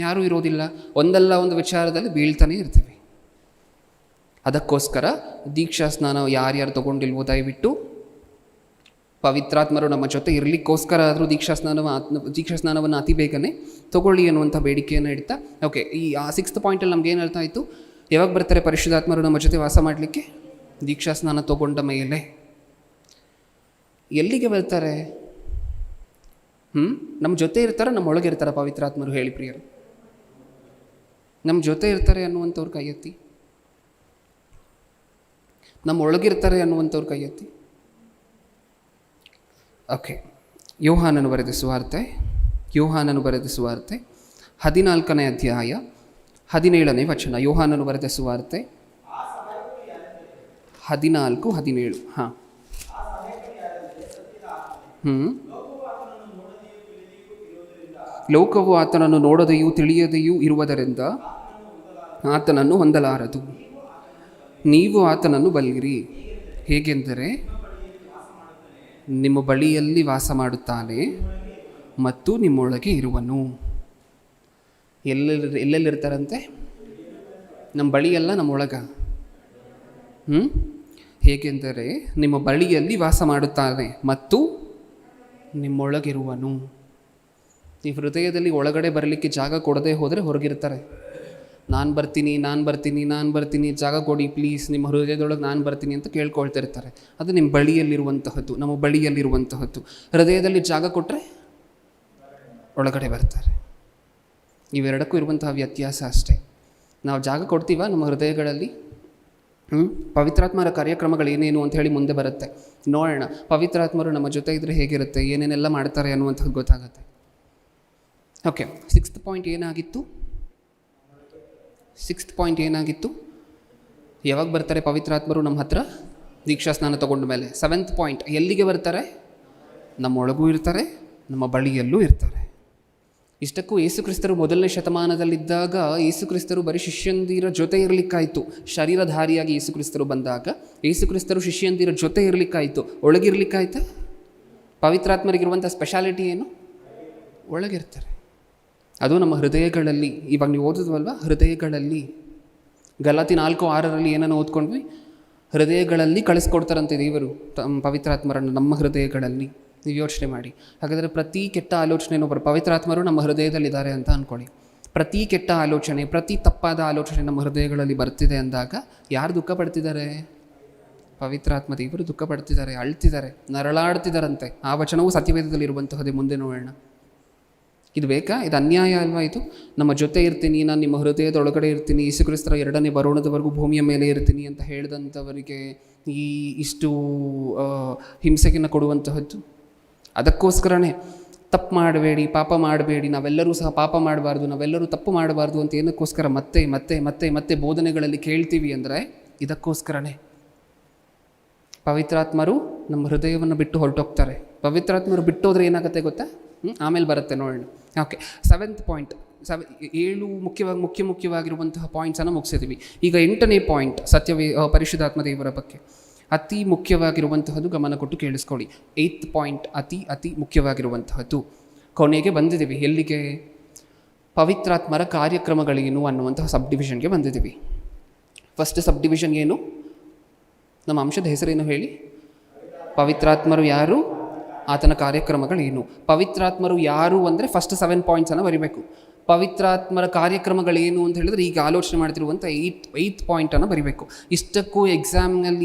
ಯಾರೂ ಇರೋದಿಲ್ಲ. ಒಂದಲ್ಲ ಒಂದು ವಿಚಾರದಲ್ಲಿ ಬೀಳ್ತಾನೆ ಇರ್ತೀವಿ. ಅದಕ್ಕೋಸ್ಕರ ದೀಕ್ಷಾ ಸ್ನಾನ ಯಾರ್ಯಾರು ತಗೊಂಡಿಲ್ವೋ ದಯವಿಟ್ಟು ಪವಿತ್ರಾತ್ಮರು ನಮ್ಮ ಜೊತೆ ಇರಲಿಕ್ಕೋಸ್ಕರ ಆದರೂ ದೀಕ್ಷಾ ಸ್ನಾನವ ದೀಕ್ಷಾ ಸ್ನಾನವನ್ನು ಅತಿ ಬೇಗನೆ ತಗೊಳ್ಳಿ ಅನ್ನುವಂಥ ಬೇಡಿಕೆಯನ್ನು ಇಡ್ತಾ, ಓಕೆ, ಈ ಆ ಸಿಕ್ಸ್ತ್ ಪಾಯಿಂಟಲ್ಲಿ ನಮ್ಗೆ ಏನು ಹೇಳ್ತಾ ಆಯಿತು ಯಾವಾಗ ಬರ್ತಾರೆ ಪರಿಶುದ್ಧಾತ್ಮರು ನಮ್ಮ ಜೊತೆ ವಾಸ ಮಾಡಲಿಕ್ಕೆ? ದೀಕ್ಷಾ ಸ್ನಾನ ತಗೊಂಡ ಮೇಲೆ. ಎಲ್ಲಿಗೆ ಬರ್ತಾರೆ? ಹ್ಞೂ ನಮ್ಮ ಜೊತೆ ಇರ್ತಾರೆ, ನಮ್ಮ ಒಳಗೆ ಇರ್ತಾರೆ ಪವಿತ್ರಾತ್ಮರು, ಹೇಳಿ ಪ್ರಿಯರು. ನಮ್ಮ ಜೊತೆ ಇರ್ತಾರೆ ಅನ್ನುವಂಥವ್ರು ಕೈ ಎತ್ತಿ ನಮ್ಮ ಒಳಗಿರ್ತಾರೆ ಅನ್ನುವಂಥವ್ರು ಕೈ ಓಕೆ ಯೋಹಾನನು ಬರೆದಿಸುವಾರ್ತೆ ಯೋಹಾನನು ಹದಿನಾಲ್ಕನೇ ಅಧ್ಯಾಯ. ಹದಿನೇಳನೇ ವಚನ, ಯೋಹಾನನು ಬರೆದ ಸುವಾರ್ತೆ. ಹದಿನಾಲ್ಕು, ಹದಿನೇಳು, ಹಾಂ. ಹ್ಞೂ ಲೋಕವು ಆತನನ್ನು ನೋಡದೆಯೂ ತಿಳಿಯದೆಯೂ ಇರುವುದರಿಂದ ಆತನನ್ನು ಹೊಂದಲಾರದು. ನೀವು ಆತನನ್ನು ಬಲ್ಲಿರಿ. ಹೇಗೆಂದರೆ, ನಿಮ್ಮ ಬಳಿಯಲ್ಲಿ ವಾಸ ಮಾಡುತ್ತಾನೆ ಮತ್ತು ನಿಮ್ಮೊಳಗೆ ಇರುವನು. ಎಲ್ಲೆಲ್ಲಿ ಎಲ್ಲೆಲ್ಲಿರ್ತಾರಂತೆ? ನಮ್ಮ ಬಳಿಯಲ್ಲ ನಮ್ಮೊಳಗ ಹ್ಞೂ ಹೇಗೆಂದರೆ, ನಿಮ್ಮ ಬಳಿಯಲ್ಲಿ ವಾಸ ಮಾಡುತ್ತಾನೆ ಮತ್ತು ನಿಮ್ಮೊಳಗಿರುವನು. ನೀವು ಹೃದಯದಲ್ಲಿ ಒಳಗಡೆ ಬರಲಿಕ್ಕೆ ಜಾಗ ಕೊಡದೆ ಹೋದರೆ ಹೊರಗಿರ್ತಾರೆ ನಾನು ಬರ್ತೀನಿ ನಾನು ಬರ್ತೀನಿ ನಾನು ಬರ್ತೀನಿ, ಜಾಗ ಕೊಡಿ, ಪ್ಲೀಸ್. ನಿಮ್ಮ ಹೃದಯದೊಳಗೆ ನಾನು ಬರ್ತೀನಿ ಅಂತ ಕೇಳ್ಕೊಳ್ತಿರ್ತಾರೆ. ಅದು ನಿಮ್ಮ ಬಳಿಯಲ್ಲಿರುವಂತಹದ್ದು, ನಮ್ಮ ಬಳಿಯಲ್ಲಿರುವಂತಹದ್ದು. ಹೃದಯದಲ್ಲಿ ಜಾಗ ಕೊಟ್ಟರೆ ಒಳಗಡೆ ಬರ್ತಾರೆ. ಇವೆರಡಕ್ಕೂ ಇರುವಂತಹ ವ್ಯತ್ಯಾಸ ಅಷ್ಟೇ. ನಾವು ಜಾಗ ಕೊಡ್ತೀವ? ನಮ್ಮ ಹೃದಯಗಳಲ್ಲಿ? ಪವಿತ್ರಾತ್ಮರ ಕಾರ್ಯಕ್ರಮಗಳು ಏನೇನು ಅಂತ ಹೇಳಿ ಮುಂದೆ ಬರುತ್ತೆ. ನೋಡೋಣ. ಪವಿತ್ರಾತ್ಮರು ನಮ್ಮ ಜೊತೆ ಇದ್ದರೆ ಹೇಗಿರುತ್ತೆ? ಏನೇನೆಲ್ಲ ಮಾಡ್ತಾರೆ ಅನ್ನುವಂಥದ್ದು ಗೊತ್ತಾಗುತ್ತೆ. ಓಕೆ ಸಿಕ್ಸ್ತ್ ಪಾಯಿಂಟ್ ಏನಾಗಿತ್ತು? ಸಿಕ್ಸ್ತ್ ಪಾಯಿಂಟ್ ಏನಾಗಿತ್ತು? ಯಾವಾಗ ಬರ್ತಾರೆ ಪವಿತ್ರಾತ್ಮರು ನಮ್ಮ ಹತ್ರ? ದೀಕ್ಷಾ ಸ್ನಾನ ತಗೊಂಡ ಮೇಲೆ. ಸೆವೆಂತ್ ಪಾಯಿಂಟ್ ಎಲ್ಲಿಗೆ ಬರ್ತಾರೆ? ನಮ್ಮೊಳಗೂ ಇರ್ತಾರೆ, ನಮ್ಮ ಬಳಿಯಲ್ಲೂ ಇರ್ತಾರೆ. ಇಷ್ಟಕ್ಕೂ ಯೇಸುಕ್ರಿಸ್ತರು ಮೊದಲನೇ ಶತಮಾನದಲ್ಲಿದ್ದಾಗ ಯೇಸುಕ್ರಿಸ್ತರು ಬರೀ ಶಿಷ್ಯಂದಿರ ಜೊತೆ ಇರಲಿಕ್ಕಾಯಿತು. ಶರೀರಧಾರಿಯಾಗಿ ಯೇಸುಕ್ರಿಸ್ತರು ಬಂದಾಗ ಯೇಸುಕ್ರಿಸ್ತರು ಶಿಷ್ಯಂದಿರ ಜೊತೆ ಇರಲಿಕ್ಕಾಯಿತು. ಒಳಗಿರ್ಲಿಕ್ಕಾಯ್ತಾ? ಪವಿತ್ರಾತ್ಮರಿಗಿರುವಂಥ ಸ್ಪೆಷಾಲಿಟಿ ಏನು? ಒಳಗಿರ್ತಾರೆ. ಅದು ನಮ್ಮ ಹೃದಯಗಳಲ್ಲಿ, ಇವಾಗ ನೀವು ಓದಿದ್ವಲ್ವ ಹೃದಯಗಳಲ್ಲಿ. ಗಲಾತಿ ನಾಲ್ಕು ಆರರಲ್ಲಿ ಏನನ್ನು ಓದ್ಕೊಂಡ್ವಿ? ಹೃದಯಗಳಲ್ಲಿ ಕಳಿಸ್ಕೊಡ್ತಾರಂತೆ ದೇವರು ತಮ್ಮ ಪವಿತ್ರಾತ್ಮರನ್ನು ನಮ್ಮ ಹೃದಯಗಳಲ್ಲಿ. ನೀವು ಯೋಚನೆ ಮಾಡಿ. ಹಾಗಾದರೆ ಪ್ರತಿ ಕೆಟ್ಟ ಆಲೋಚನೆನೂ ಒಬ್ಬರು ಪವಿತ್ರಾತ್ಮರು ನಮ್ಮ ಹೃದಯದಲ್ಲಿದ್ದಾರೆ ಅಂತ ಅಂದ್ಕೊಳ್ಳಿ ಪ್ರತಿ ಕೆಟ್ಟ ಆಲೋಚನೆ, ಪ್ರತಿ ತಪ್ಪಾದ ಆಲೋಚನೆ ನಮ್ಮ ಹೃದಯಗಳಲ್ಲಿ ಬರ್ತಿದೆ ಅಂದಾಗ ಯಾರು ದುಃಖ ಪಡ್ತಿದ್ದಾರೆ? ಪವಿತ್ರಾತ್ಮ ದೇವರು ದುಃಖ ಪಡ್ತಿದ್ದಾರೆ, ಅಳ್ತಿದ್ದಾರೆ, ನರಳಾಡ್ತಿದ್ದಾರಂತೆ. ಆ ವಚನವು ಸತ್ಯವೇದದಲ್ಲಿ ಇರುವಂತಹದೇ ಮುಂದೆ ನೋಡೋಣ. ಇದು ಬೇಕಾ? ಇದು ಅನ್ಯಾಯ ಅಲ್ವಾ ಇದು? ನಮ್ಮ ಜೊತೆ ಇರ್ತೀನಿ, ನಾನು ನಿಮ್ಮ ಹೃದಯದ ಒಳಗಡೆ ಇರ್ತೀನಿ, ಯೇಸುಕ್ರಿಸ್ತರ ಎರಡನೇ ಬರೋಣದವರೆಗೂ ಭೂಮಿಯ ಮೇಲೆ ಇರ್ತೀನಿ ಅಂತ ಹೇಳಿದಂಥವರಿಗೆ ಈ ಇಷ್ಟು ಹಿಂಸೆಯನ್ನು ಕೊಡುವಂತಹದ್ದು? ಅದಕ್ಕೋಸ್ಕರನೇ ತಪ್ಪು ಮಾಡಬೇಡಿ, ಪಾಪ ಮಾಡಬೇಡಿ, ನಾವೆಲ್ಲರೂ ಸಹ ಪಾಪ ಮಾಡಬಾರ್ದು, ನಾವೆಲ್ಲರೂ ತಪ್ಪು ಮಾಡಬಾರ್ದು ಅಂತ ಏನಕ್ಕೋಸ್ಕರ ಮತ್ತೆ ಮತ್ತೆ ಮತ್ತೆ ಮತ್ತೆ ಬೋಧನೆಗಳಲ್ಲಿ ಕೇಳ್ತೀವಿ ಅಂದರೆ ಇದಕ್ಕೋಸ್ಕರನೇ. ಪವಿತ್ರಾತ್ಮರು ನಮ್ಮ ಹೃದಯವನ್ನು ಬಿಟ್ಟು ಹೊರಟೋಗ್ತಾರೆ. ಪವಿತ್ರಾತ್ಮರು ಬಿಟ್ಟೋದ್ರೆ ಏನಾಗುತ್ತೆ ಗೊತ್ತಾ? ಆಮೇಲೆ ಬರುತ್ತೆ ನೋಡೋಣ. ಓಕೆ ಸೆವೆಂತ್ ಪಾಯಿಂಟ್ ಸವ್ ಏಳು ಮುಖ್ಯವಾಗಿ ಮುಖ್ಯ ಮುಖ್ಯವಾಗಿರುವಂತಹ ಪಾಯಿಂಟ್ಸನ್ನು ಮುಗಿಸಿದ್ವಿ. ಈಗ ಎಂಟನೇ ಪಾಯಿಂಟ್ ಸತ್ಯವೇ ಪರಿಶುದ್ಧಾತ್ಮ ದೇವರ ಬಗ್ಗೆ. ಅತಿ ಮುಖ್ಯವಾಗಿರುವಂತಹದ್ದು ಗಮನ ಕೊಟ್ಟು ಕೇಳಿಸ್ಕೊಳ್ಳಿ. ಏಯ್ತ್ ಪಾಯಿಂಟ್ ಅತಿ ಅತಿ ಮುಖ್ಯವಾಗಿರುವಂತಹದ್ದು. ಕೊನೆಗೆ ಬಂದಿದ್ದೀವಿ. ಎಲ್ಲಿಗೆ? ಪವಿತ್ರಾತ್ಮರ ಕಾರ್ಯಕ್ರಮಗಳೇನು ಅನ್ನುವಂತಹ ಸಬ್ ಡಿವಿಷನ್ಗೆ ಬಂದಿದ್ದೀವಿ. ಫಸ್ಟ್ ಸಬ್ ಡಿವಿಷನ್ ಏನು? ನಮ್ಮ ಅಂಶದ ಹೆಸರೇನು ಹೇಳಿ? ಪವಿತ್ರಾತ್ಮರು ಯಾರು? ಆತನ ಕಾರ್ಯಕ್ರಮಗಳೇನು? ಪವಿತ್ರಾತ್ಮರು ಯಾರು ಅಂದರೆ ಫಸ್ಟ್ ಸೆವೆನ್ ಪಾಯಿಂಟ್ಸನ್ನು ಬರಿಬೇಕು. ಪವಿತ್ರಾತ್ಮರ ಕಾರ್ಯಕ್ರಮಗಳೇನು ಅಂತ ಹೇಳಿದ್ರೆ ಈಗ ಆಲೋಚನೆ ಮಾಡ್ತಿರುವಂಥ ಏಯ್ಟ್ ಏಯ್ತ್ ಪಾಯಿಂಟನ್ನು ಬರಿಬೇಕು. ಇಷ್ಟಕ್ಕೂ ಎಕ್ಸಾಮ್ನಲ್ಲಿ